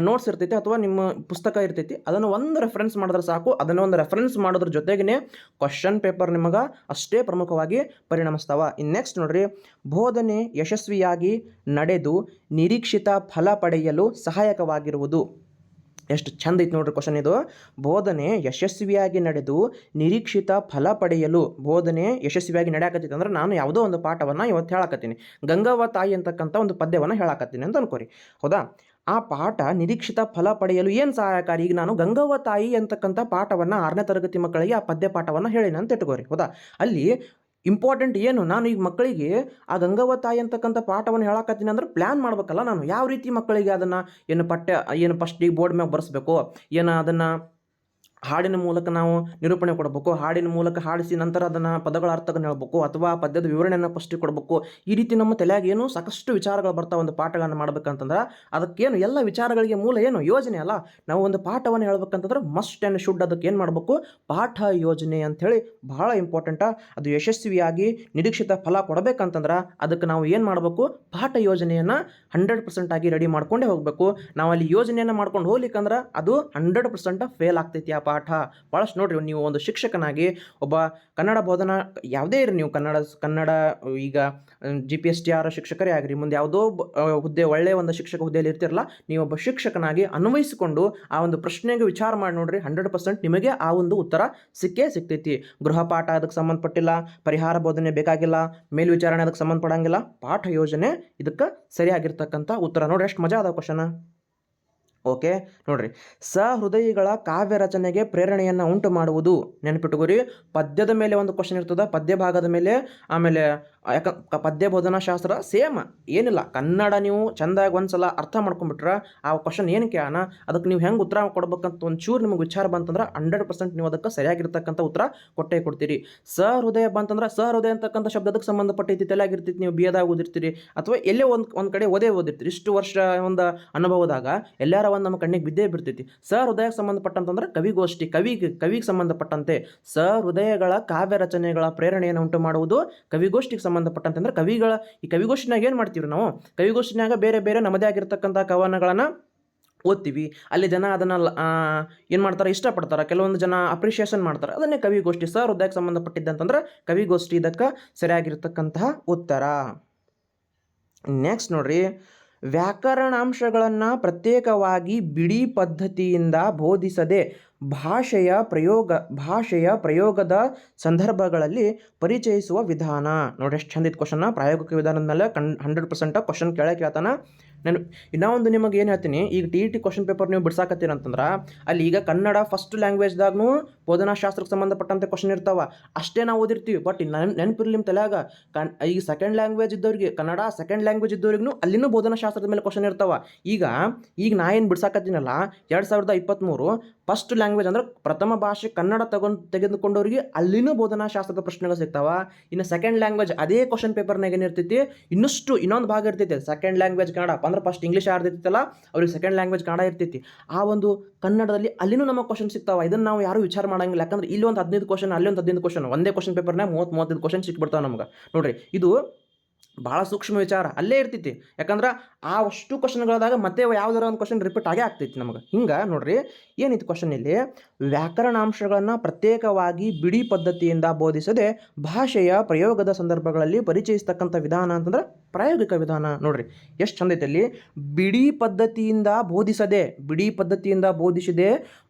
ನೋಟ್ಸ್ ಇರ್ತೈತಿ ಅಥವಾ ನಿಮ್ಮ ಪುಸ್ತಕ ಇರ್ತೈತಿ. ಅದನ್ನು ಒಂದು ರೆಫರೆನ್ಸ್ ಮಾಡಿದ್ರೆ ಸಾಕು. ಅದನ್ನು ಒಂದು ರೆಫರೆನ್ಸ್ ಮಾಡೋದ್ರ ಜೊತೆಗೇ ಕ್ವಶನ್ ಪೇಪರ್ ನಿಮಗೆ ಅಷ್ಟೇ ಪ್ರಮುಖವಾಗಿ ಪರಿಣಮಿಸ್ತಾವ. ಇನ್ ನೆಕ್ಸ್ಟ್ ನೋಡ್ರಿ. ಬೋಧನೆ ಯಶಸ್ವಿಯಾಗಿ ನಡೆದು ನಿರೀಕ್ಷಿತ ಫಲ ಪಡೆಯಲು ಸಹಾಯಕವಾಗಿರುವುದು. ಎಷ್ಟು ಚಂದ ಐತಿ ನೋಡ್ರಿ ಕ್ವಶನ್ ಇದು. ಬೋಧನೆ ಯಶಸ್ವಿಯಾಗಿ ನಡೆದು ನಿರೀಕ್ಷಿತ ಫಲ ಪಡೆಯಲು ಬೋಧನೆ ಯಶಸ್ವಿಯಾಗಿ ನಡೆಯಕತ್ತೈತೆ ಅಂದ್ರೆ ನಾನು ಯಾವುದೋ ಒಂದು ಪಾಠವನ್ನು ಇವತ್ತು ಹೇಳಕತ್ತೀನಿ. ಗಂಗವ್ವ ತಾಯಿ ಅಂತಕ್ಕಂಥ ಒಂದು ಪದ್ಯವನ್ನು ಹೇಳಕತ್ತೀನಿ ಅಂತ ಅನ್ಕೋರಿ. ಹೌದಾ? ಆ ಪಾಠ ನಿರೀಕ್ಷಿತ ಫಲ ಪಡೆಯಲು ಏನು ಸಹಾಯಕಾರಿ? ಈಗ ನಾನು ಗಂಗವ್ವ ತಾಯಿ ಅಂತಕ್ಕಂಥ ಪಾಠವನ್ನು ಆರನೇ ತರಗತಿ ಮಕ್ಕಳಿಗೆ ಆ ಪದ್ಯ ಪಾಠವನ್ನು ಹೇಳಿನ ಅಂತ ಇಟ್ಕೋರಿ. ಹೌದಾ? ಅಲ್ಲಿ ಇಂಪಾರ್ಟೆಂಟ್ ಏನು? ನಾನು ಈಗ ಮಕ್ಕಳಿಗೆ ಆ ಗಂಗವ್ವ ತಾಯಿ ಅಂತಕ್ಕಂಥ ಪಾಠವನ್ನು ಹೇಳಕತ್ತೀನಿ ಅಂದ್ರೆ ಪ್ಲ್ಯಾನ್ ಮಾಡ್ಬೇಕಲ್ಲ ನಾನು. ಯಾವ ರೀತಿ ಮಕ್ಕಳಿಗೆ ಅದನ್ನು ಏನು ಪಠ್ಯ, ಏನು ಫಸ್ಟಿಗೆ ಬೋರ್ಡ್ ಮ್ಯಾಗ ಬರೆಸ್ಬೇಕು? ಏನು ಅದನ್ನು ಹಾಡಿನ ಮೂಲಕ ನಾವು ನಿರೂಪಣೆ ಕೊಡಬೇಕು, ಹಾಡಿನ ಮೂಲಕ ಹಾಡಿಸಿ ನಂತರ ಅದನ್ನು ಪದಗಳ ಅರ್ಥಗಳನ್ನು ಹೇಳಬೇಕು ಅಥವಾ ಪದ್ಯದ ವಿವರಣೆಯನ್ನು ಫಸ್ಟಿಗೆ ಕೊಡಬೇಕು. ಈ ರೀತಿ ನಮ್ಮ ತಲೆಯಾಗ ಏನು ಸಾಕಷ್ಟು ವಿಚಾರಗಳು ಬರ್ತಾವೆ ಒಂದು ಪಾಠಗಳನ್ನು ಮಾಡ್ಬೇಕಂತಂದ್ರೆ ಅದಕ್ಕೇನು ಎಲ್ಲ ವಿಚಾರಗಳಿಗೆ ಮೂಲ ಏನು ಯೋಜನೆ ಅಲ್ಲ. ನಾವು ಒಂದು ಪಾಠವನ್ನು ಹೇಳ್ಬೇಕಂತಂದ್ರೆ ಮಸ್ಟ್ ಆ್ಯಂಡ್ ಶುಡ್ ಅದಕ್ಕೆ ಏನು ಮಾಡಬೇಕು? ಪಾಠ ಯೋಜನೆ ಅಂಥೇಳಿ ಬಹಳ ಇಂಪಾರ್ಟೆಂಟ ಅದು ಯಶಸ್ವಿಯಾಗಿ ನಿರೀಕ್ಷಿತ ಫಲ ಕೊಡಬೇಕಂತಂದ್ರೆ ಅದಕ್ಕೆ ನಾವು ಏನು ಮಾಡಬೇಕು? ಪಾಠ ಯೋಜನೆಯನ್ನು ಹಂಡ್ರೆಡ್ ಪರ್ಸೆಂಟ್ ಆಗಿ ರೆಡಿ ಮಾಡ್ಕೊಂಡೇ ಹೋಗಬೇಕು. ನಾವು ಅಲ್ಲಿ ಯೋಜನೆಯನ್ನು ಮಾಡ್ಕೊಂಡು ಹೋಗ್ಲಿಕ್ಕಂದ್ರೆ ಅದು ಹಂಡ್ರೆಡ್ ಪರ್ಸೆಂಟ್ ಫೇಲ್ ಆಗ್ತೈತಿ ಆ ಭಾಳಷ್ಟು ನೋಡಿರಿ ನೀವು ಒಂದು ಶಿಕ್ಷಕನಾಗಿ ಒಬ್ಬ ಕನ್ನಡ ಬೋಧನಾ, ಯಾವುದೇ ಇರಿ ನೀವು ಕನ್ನಡ ಕನ್ನಡ ಈಗ G P S T R ಶಿಕ್ಷಕರೇ ಆಗಿರಿ, ಮುಂದೆ ಯಾವುದೋ ಹುದ್ದೆ ಒಳ್ಳೆಯ ಒಂದು ಶಿಕ್ಷಕ ಹುದ್ದೆಯಲ್ಲಿ ಇರ್ತಿರಲ್ಲ ನೀವು ಒಬ್ಬ ಶಿಕ್ಷಕನಾಗಿ ಅನ್ವಯಿಸಿಕೊಂಡು ಆ ಒಂದು ಪ್ರಶ್ನೆಗೆ ವಿಚಾರ ಮಾಡಿ ನೋಡ್ರಿ ಹಂಡ್ರೆಡ್ ಪರ್ಸೆಂಟ್ ನಿಮಗೆ ಆ ಒಂದು ಉತ್ತರ ಸಿಕ್ಕೇ ಸಿಗ್ತೈತಿ ಗೃಹಪಾಠ ಅದಕ್ಕೆ ಸಂಬಂಧಪಟ್ಟಿಲ್ಲ, ಪರಿಹಾರ ಬೋಧನೆ ಬೇಕಾಗಿಲ್ಲ ಮೇಲ್ವಿಚಾರಣೆ ಅದಕ್ಕೆ ಸಂಬಂಧಪಡಂಗಿಲ್ಲ, ಪಾಠ ಯೋಜನೆ ಇದಕ್ಕೆ ಸರಿಯಾಗಿರ್ತಕ್ಕಂಥ ಉತ್ತರ. ನೋಡಿ ಎಷ್ಟು ಮಜಾ ಅದ ಕ್ವಶನ ಓಕೆ? ನೋಡ್ರಿ. ಸಹೃದಯಿಗಳ ಕಾವ್ಯ ರಚನೆಗೆ ಪ್ರೇರಣೆಯನ್ನು ಉಂಟು ಮಾಡುವುದು ನೆನಪಿಟ್ಟುಕೋರಿ ಪದ್ಯದ ಮೇಲೆ ಒಂದು ಕ್ವಶನ್ ಇರ್ತದೆ ಪದ್ಯ ಭಾಗದ ಮೇಲೆ, ಆಮೇಲೆ ಯಾಕ ಪದ್ಯ ಬೋಧನಾ ಶಾಸ್ತ್ರ ಸೇಮ್. ಏನಿಲ್ಲ, ಕನ್ನಡ ನೀವು ಚೆಂದಾಗಿ ಒಂದ್ಸಲ ಅರ್ಥ ಮಾಡ್ಕೊಂಡ್ಬಿಟ್ರೆ ಆ ಕ್ವಶನ್ ಏನು ಕೇಳೋಣ? ಅದಕ್ಕೆ ನೀವು ಹೆಂಗೆ ಉತ್ತರ ಕೊಡ್ಬೇಕಂತ ಒಂಚೂರು ನಿಮಗೆ ವಿಚಾರ ಬಂತಂದ್ರೆ ಹಂಡ್ರೆಡ್ ಪರ್ಸೆಂಟ್ ನೀವು ಅದಕ್ಕೆ ಸರಿಯಾಗಿರ್ತಕ್ಕಂಥ ಉತ್ತರ ಕೊಟ್ಟೇ ಕೊಡ್ತೀರಿ. ಸಹೃದಯ ಬಂತಂದ್ರೆ ಹೃದಯ ಅಂತಕ್ಕಂಥ ಶಬ್ದಕ್ಕೆ ಸಂಬಂಧಪಟ್ಟೈತಿ, ತಲೆಯಾಗಿರ್ತೈತಿ, ನೀವು ಬಿ ಓದಿರ್ತೀರಿ. ಅಥವಾ ಎಲ್ಲೇ ಒಂದು ಒಂದು ಕಡೆ ಓದೇ ಓದಿರ್ತೀರಿ. ಇಷ್ಟು ವರ್ಷ ಒಂದು ಅನುಭವದಾಗ ಎಲ್ಲಾರ ಒಂದು ನಮ್ಮ ಕಣ್ಣಿಗೆ ಬಿದ್ದೇ ಬಿಡ್ತೈತಿ. ಹೃದಯಕ್ಕೆ ಸಂಬಂಧಪಟ್ಟಂತಂದ್ರೆ ಕವಿಗೋಷ್ಠಿ ಕವಿಗೆ ಕವಿಗೆ ಸಂಬಂಧಪಟ್ಟಂತೆ. ಸಹೃದಯಗಳ ಕಾವ್ಯ ರಚನೆಗಳ ಪ್ರೇರಣೆಯನ್ನು ಉಂಟು ಮಾಡುವುದು ಕವಿಗೋಷ್ಠಿಗೆ ಸಂಬಂಧಪಟ್ಟಂತೆ ಅಂದ್ರೆ ಕವಿಗಳ ಈ ಕವಿಗೋಷ್ಠಿನಾಗ ಏನು ಮಾಡ್ತೀವಿ ನಾವು? ಕವಿಗೋಷ್ಠಿನಾಗ ಬೇರೆ ಬೇರೆ ನಮ್ಮದೇ ಆಗಿರ್ತಕ್ಕಂಥ ಕವನಗಳನ್ನು ಓದ್ತೀವಿ. ಅಲ್ಲಿ ಜನ ಅದನ್ನು ಏನು ಮಾಡ್ತಾರೆ? ಇಷ್ಟಪಡ್ತಾರೆ. ಕೆಲವೊಂದು ಜನ ಅಪ್ರಿಷಿಯೇಷನ್ ಮಾಡ್ತಾರೆ. ಅದನ್ನೇ ಕವಿಗೋಷ್ಠಿ ಸರ್ ಹೃದಯಕ್ಕೆ ಸಂಬಂಧಪಟ್ಟಿದ್ದಂತಂದ್ರೆ ಕವಿಗೋಷ್ಠಿ ಇದಕ್ಕೆ ಸರಿಯಾಗಿರ್ತಕ್ಕಂತಹ ಉತ್ತರ. ನೆಕ್ಸ್ಟ್ ನೋಡ್ರಿ. ವ್ಯಾಕರಣಾಂಶಗಳನ್ನು ಪ್ರತ್ಯೇಕವಾಗಿ ಬಿಡಿ ಪದ್ಧತಿಯಿಂದ ಬೋಧಿಸದೆ ಭಾಷೆಯ ಪ್ರಯೋಗ, ಭಾಷೆಯ ಪ್ರಯೋಗದ ಸಂದರ್ಭಗಳಲ್ಲಿ ಪರಿಚಯಿಸುವ ವಿಧಾನ. ನೋಡಿ ಎಷ್ಟು ಚಂದ ಇತ್ತು ಕ್ವಶನ್ನ ಪ್ರಾಯೋಗಿಕ ವಿಧಾನದ ಮೇಲೆ ಕಣ್ ಹಂಡ್ರೆಡ್ ಪರ್ಸೆಂಟ್ ಕ್ವಶನ್ ಕೇಳಕ್ಕೆ ಹೇಳ್ತಾನೆ. ನಾನು ಇನ್ನೂ ಒಂದು ನಿಮಗೆ ಏನು ಹೇಳ್ತೀನಿ, ಈಗ T E T question paper ನೀವು ಬಿಡ್ಸಾಕತ್ತೀರ ಅಂತಂದ್ರೆ, ಅಲ್ಲಿ ಈಗ ಕನ್ನಡ ಫಸ್ಟ್ ಲ್ಯಾಂಗ್ವೇಜ್ದಾಗೂ ಬೋಧನಾಶಾಸ್ತ್ರಕ್ಕೆ ಸಂಬಂಧಪಟ್ಟಂತೆ ಕ್ವಶನ್ ಇರ್ತಾವ. ಅಷ್ಟೇ ನಾವು ಓದಿರ್ತೀವಿ ಬಟ್ ನೆನ್, ನೆನಪಿರ್ಲಿ ನಿಮ್ಮ ತಲೆಯಾಗ. ಕನ್ ಈಗ ಸೆಕೆಂಡ್ ಲ್ಯಾಂಗ್ವೇಜ್ ಇದ್ದವ್ರಿಗೆ, ಕನ್ನಡ ಸೆಕೆಂಡ್ ಲ್ಯಾಂಗ್ವೇಜ್ ಇದ್ದವ್ರಿಗೂ ಅಲ್ಲಿನೂ ಬೋಧನಾಶಾಸ್ತ್ರದ ಮೇಲೆ ಕ್ವಶನ್ ಇರ್ತಾವ. ಈಗ ಈಗ ನಾ ಏನು ಬಿಡ್ಸಾಕತ್ತೀನಲ್ಲ, ಎರಡು ಸಾವಿರದ ಇಪ್ಪತ್ತ್ಮೂರು ಫಸ್ಟ್ ಲ್ಯಾಂಗ್ವೇಜ್ ಅಂದ್ರೆ ಪ್ರಥಮ ಭಾಷೆ ಕನ್ನಡ ತಗೊಂಡು ತೆಗೆದುಕೊಂಡವರಿಗೆ ಅಲ್ಲಿನೂ ಬೋಧನಾಶಾಸ್ತ್ರದ ಪ್ರಶ್ನೆಗಳು ಸಿಗ್ತಾವ. ಇನ್ನು ಸೆಕೆಂಡ್ ಲ್ಯಾಂಗ್ವೇಜ್ ಅದೇ ಕ್ವಶನ್ ಪೇಪರ್ನಾಗ ಏನಿರ್ತೈತಿ ಇನ್ನಷ್ಟು ಇನ್ನೊಂದು ಭಾಗ ಇರ್ತೈತಿ. ಸೆಕೆಂಡ್ ಲ್ಯಾಂಗ್ವೇಜ್ ಕನ್ನಡ ಅಂದ್ರೆ ಫಸ್ಟ್ ಇಂಗ್ಲೀಷ್ ಯಾರ್ದಿರ್ತೈತಲ್ಲ ಅವ್ರಿಗೆ ಸೆಕೆಂಡ್ ಲ್ಯಾಂಗ್ವೇಜ್ ಕನ್ನಡ ಇರ್ತೈತಿ. ಆ ಒಂದು ಕನ್ನಡದಲ್ಲಿ ಅಲ್ಲಿನೂ ನಮಗೆ ಕ್ವಶನ್ ಸಿಗ್ತಾವ. ಇದನ್ನು ನಾವು ಯಾರು ವಿಚಾರ ಮಾಡಂಗಿಲ್ಲ. ಯಾಕಂದ್ರೆ ಇಲ್ಲಿ ಒಂದು ಹದಿನೈದು ಕ್ವಶನ್ ಅಲ್ಲಿ ಒಂದು ಹದಿನೈದು ಕ್ವಶನ್ ಒಂದೇ ಕ್ವಶನ್ ಪೇಪರ್ನಾಗ ಮೂವತ್ತು ಮೂವತ್ತೈದು ಕ್ವಶನ್ ಸಿಕ್ಬಿಡ್ತಾವೆ ನಮ್ಗೆ. ನೋಡ್ರಿ, ಇದು ಭಾಳ ಸೂಕ್ಷ್ಮ ವಿಚಾರ. ಅಲ್ಲೇ ಇರ್ತೈತಿ. ಯಾಕಂದ್ರೆ ಆ ಅಷ್ಟು ಕ್ವಶನ್ಗಳಾದಾಗ ಮತ್ತೆ ಯಾವ್ದಾರ ಒಂದು ಕ್ವಶನ್ ರಿಪೀಟ್ ಆಗೇ ಆಗ್ತೈತಿ ನಮಗೆ. ಹಿಂಗೆ ನೋಡ್ರಿ ಏನಿತ್ತು ಕ್ವಶನ್ ಇಲ್ಲಿ? ವ್ಯಾಕರಣಾಂಶಗಳನ್ನು ಪ್ರತ್ಯೇಕವಾಗಿ ಬಿಡಿ ಪದ್ಧತಿಯಿಂದ ಬೋಧಿಸದೆ ಭಾಷೆಯ ಪ್ರಯೋಗದ ಸಂದರ್ಭಗಳಲ್ಲಿ ಪರಿಚಯಿಸ್ತಕ್ಕಂಥ ವಿಧಾನ ಅಂತಂದ್ರೆ ಪ್ರಾಯೋಗಿಕ ವಿಧಾನ ನೋಡ್ರಿ, ಎಷ್ಟು ಚಂದ ಐತೆ ಅಲ್ಲಿ. ಬಿಡಿ ಪದ್ಧತಿಯಿಂದ ಬೋಧಿಸದೆ, ಬಿಡಿ ಪದ್ಧತಿಯಿಂದ ಬೋಧಿಸದೆ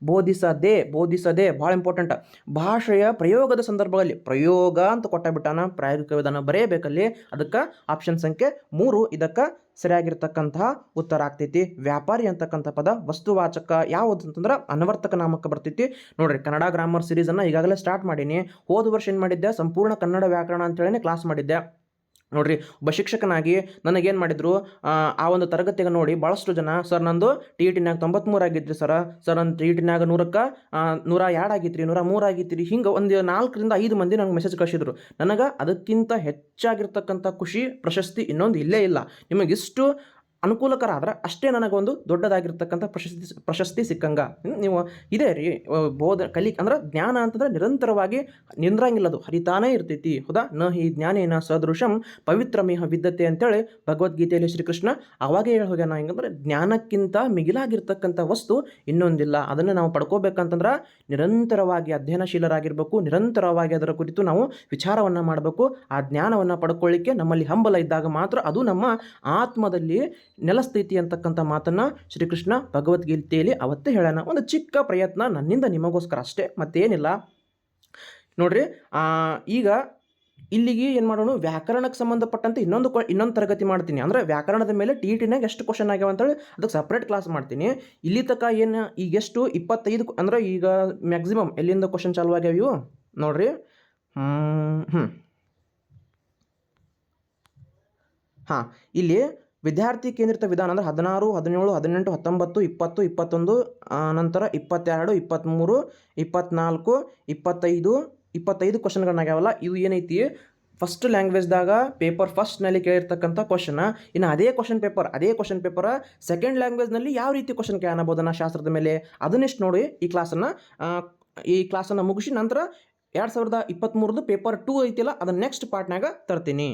ಬೋಧಿಸದೆ ಬೋಧಿಸದೆ, ಭಾಳ ಇಂಪಾರ್ಟೆಂಟ್ ಭಾಷೆಯ ಪ್ರಯೋಗದ ಸಂದರ್ಭಗಳಲ್ಲಿ, ಪ್ರಯೋಗ ಅಂತ ಕೊಟ್ಟಾಬಿಟ್ಟಾನ ಪ್ರಾಯೋಗಿಕ ವಿಧಾನ ಬರೆಯಬೇಕಲ್ಲಿ, ಅದಕ್ಕೆ ಆಪ್ಷನ್ ಸಂಖ್ಯೆ ಮೂರು, ಇದಕ್ಕೆ ಸರಿಯಾಗಿರ್ತಕ್ಕಂತಹ ಉತ್ತರ ಆಗ್ತೈತಿ. ವ್ಯಾಪಾರಿ ಅಂತಕ್ಕಂಥ ಪದ, ವಸ್ತುವಾಚಕ ಯಾವುದು ಅಂತಂದ್ರೆ ಅನವರ್ತಕ ನಾಮಕ ಬರ್ತೈತಿ. ನೋಡ್ರಿ, ಕನ್ನಡ ಗ್ರಾಮರ್ ಸಿರೀಸನ್ನು ಈಗಾಗಲೇ ಸ್ಟಾರ್ಟ್ ಮಾಡೀನಿ. ಹೋದ ವರ್ಷ ಏನು ಮಾಡಿದ್ದೆ, ಸಂಪೂರ್ಣ ಕನ್ನಡ ವ್ಯಾಕರಣ ಅಂತೇಳಿ ಕ್ಲಾಸ್ ಮಾಡಿದ್ದೆ. ನೋಡ್ರಿ ಒಬ್ಬ ಶಿಕ್ಷಕನಾಗಿ ನನಗೇನು ಮಾಡಿದ್ರು ಆ, ಒಂದು ತರಗತಿಗೆ ನೋಡಿ ಭಾಳಷ್ಟು ಜನ ಸರ್ ನಂದು ಟಿ ಇ ಟಿನಾಗ ತೊಂಬತ್ತ್ಮೂರು ಆಗಿದ್ರಿ ಸರ. ಸರ್ ನನ್ನ ಟಿ ಇ ಟಿನಾಗ ನೂರಕ್ಕೆ ನೂರ ಎರಡು ಆಗಿತ್ರಿ ನೂರ ಮೂರು ಆಗಿತ್ರಿ ಹಿಂಗೆ ಒಂದು ನಾಲ್ಕರಿಂದ ಐದು ಮಂದಿ ನನಗೆ ಮೆಸೇಜ್ ಕಳಿಸಿದ್ರು. ನನಗೆ ಅದಕ್ಕಿಂತ ಹೆಚ್ಚಾಗಿರ್ತಕ್ಕಂಥ ಖುಷಿ ಪ್ರಶಸ್ತಿ ಇನ್ನೊಂದು ಇಲ್ಲೇ ಇಲ್ಲ. ನಿಮಗಿಷ್ಟು ಅನುಕೂಲಕರ ಆದ್ರೆ ಅಷ್ಟೇ ನನಗೊಂದು ದೊಡ್ಡದಾಗಿರ್ತಕ್ಕಂಥ ಪ್ರಶಸ್ತಿ ಪ್ರಶಸ್ತಿ ಸಿಕ್ಕಂಗ. ನೀವು ಇದೇ ರೀ ಬೋಧ, ಕಲಿ, ಅಂದ್ರೆ ಜ್ಞಾನ ಅಂತಂದ್ರೆ ನಿರಂತರವಾಗಿ ನಿಂದ್ರಂಗಿಲ್ಲ ಅದು ಹರಿತಾನೇ ಇರ್ತೈತಿ. ಹೌದಾ? ನ ಹಿ ಜ್ಞಾನೇನ ಸದೃಶಂ ಪವಿತ್ರಮಿಹ ವಿದ್ಯತೆ ಅಂತೇಳಿ ಭಗವದ್ಗೀತೆಯಲ್ಲಿ ಶ್ರೀಕೃಷ್ಣ ಅವಾಗೇ ಹೇಳಿ ಹೋಗ್ಯಾನ ಹೆಂಗಂದ್ರೆ ಜ್ಞಾನಕ್ಕಿಂತ ಮಿಗಿಲಾಗಿರ್ತಕ್ಕಂಥ ವಸ್ತು ಇನ್ನೊಂದಿಲ್ಲ. ಅದನ್ನು ನಾವು ಪಡ್ಕೋಬೇಕಂತಂದ್ರೆ ನಿರಂತರವಾಗಿ ಅಧ್ಯಯನಶೀಲರಾಗಿರ್ಬೇಕು, ನಿರಂತರವಾಗಿ ಅದರ ಕುರಿತು ನಾವು ವಿಚಾರವನ್ನು ಮಾಡಬೇಕು. ಆ ಜ್ಞಾನವನ್ನು ಪಡ್ಕೊಳ್ಳಿಕ್ಕೆ ನಮ್ಮಲ್ಲಿ ಹಂಬಲ ಇದ್ದಾಗ ಮಾತ್ರ ಅದು ನಮ್ಮ ಆತ್ಮದಲ್ಲಿ ನೆಲಸ್ಥಿತಿ ಅಂತಕ್ಕಂಥ ಮಾತನ್ನು ಶ್ರೀಕೃಷ್ಣ ಭಗವದ್ಗೀತೆಯಲ್ಲಿ ಅವತ್ತೇ ಹೇಳೋಣ. ಒಂದು ಚಿಕ್ಕ ಪ್ರಯತ್ನ ನನ್ನಿಂದ ನಿಮಗೋಸ್ಕರ ಅಷ್ಟೇ, ಮತ್ತೇನಿಲ್ಲ. ನೋಡ್ರಿ ಈಗ ಇಲ್ಲಿಗೆ ಏನು ಮಾಡೋಣ, ವ್ಯಾಕರಣಕ್ಕೆ ಸಂಬಂಧಪಟ್ಟಂತೆ ಇನ್ನೊಂದು ಇನ್ನೊಂದು ತರಗತಿ ಮಾಡ್ತೀನಿ. ಅಂದರೆ ವ್ಯಾಕರಣದ ಮೇಲೆ ಟಿ ಟಿನಾಗ ಎಷ್ಟು ಕ್ವಶನ್ ಆಗ್ಯಾವ ಅಂತೇಳಿ ಅದಕ್ಕೆ ಸಪ್ರೇಟ್ ಕ್ಲಾಸ್ ಮಾಡ್ತೀನಿ. ಇಲ್ಲಿ ತನಕ ಏನು ಈಗ ಎಷ್ಟು ಇಪ್ಪತ್ತೈದು, ಅಂದರೆ ಈಗ ಮ್ಯಾಕ್ಸಿಮಮ್ ಎಲ್ಲಿಂದ ಕ್ವಶನ್ ಚಾಲು ಆಗ್ಯಾವ ಇವು? ನೋಡ್ರಿ. ಹ್ಞೂ ಹಾಂ, ಇಲ್ಲಿ ವಿದ್ಯಾರ್ಥಿ ಕೇಂದ್ರಿತ ವಿಧಾನ ಅಂದರೆ ಹದಿನಾರು, ಹದಿನೇಳು, ಹದಿನೆಂಟು, ಹತ್ತೊಂಬತ್ತು, ಇಪ್ಪತ್ತು, ಇಪ್ಪತ್ತೊಂದು ನಂತರ ಇಪ್ಪತ್ತೆರಡು, ಇಪ್ಪತ್ತ್ಮೂರು, ಇಪ್ಪತ್ತ್ನಾಲ್ಕು, ಇಪ್ಪತ್ತೈದು ಇಪ್ಪತ್ತೈದು ಕ್ವಶನ್ಗಳನ್ನಾಗ್ಯಾವಲ್ಲ, ಇವು ಏನೈತಿ? ಫಸ್ಟ್ ಲ್ಯಾಂಗ್ವೇಜ್ದಾಗ ಪೇಪರ್ ಫಸ್ಟ್ನಲ್ಲಿ ಕೇಳಿರ್ತಕ್ಕಂಥ ಕ್ವಶನ ಇನ್ನು ಅದೇ ಕ್ವಶನ್ ಪೇಪರ್ ಅದೇ ಕ್ವಶನ್ ಪೇಪರ್ ಸೆಕೆಂಡ್ ಲ್ಯಾಂಗ್ವೇಜ್ನಲ್ಲಿ ಯಾವ ರೀತಿ ಕ್ವಶನ್ ಅನ್ನಬೋದು ನಾನು ಶಾಸ್ತ್ರದ ಮೇಲೆ? ಅದನ್ನೆಷ್ಟು ನೋಡಿ ಈ ಕ್ಲಾಸನ್ನು ಈ ಕ್ಲಾಸನ್ನು ಮುಗಿಸಿ ನಂತರ ಎರಡು ಸಾವಿರದ ಇಪ್ಪತ್ತ್ಮೂರದು ಪೇಪರ್ ಟೂ ಐತಿಲ್ಲ, ಅದನ್ನ ನೆಕ್ಸ್ಟ್ ಪಾರ್ಟ್ನಾಗ ತರ್ತೀನಿ.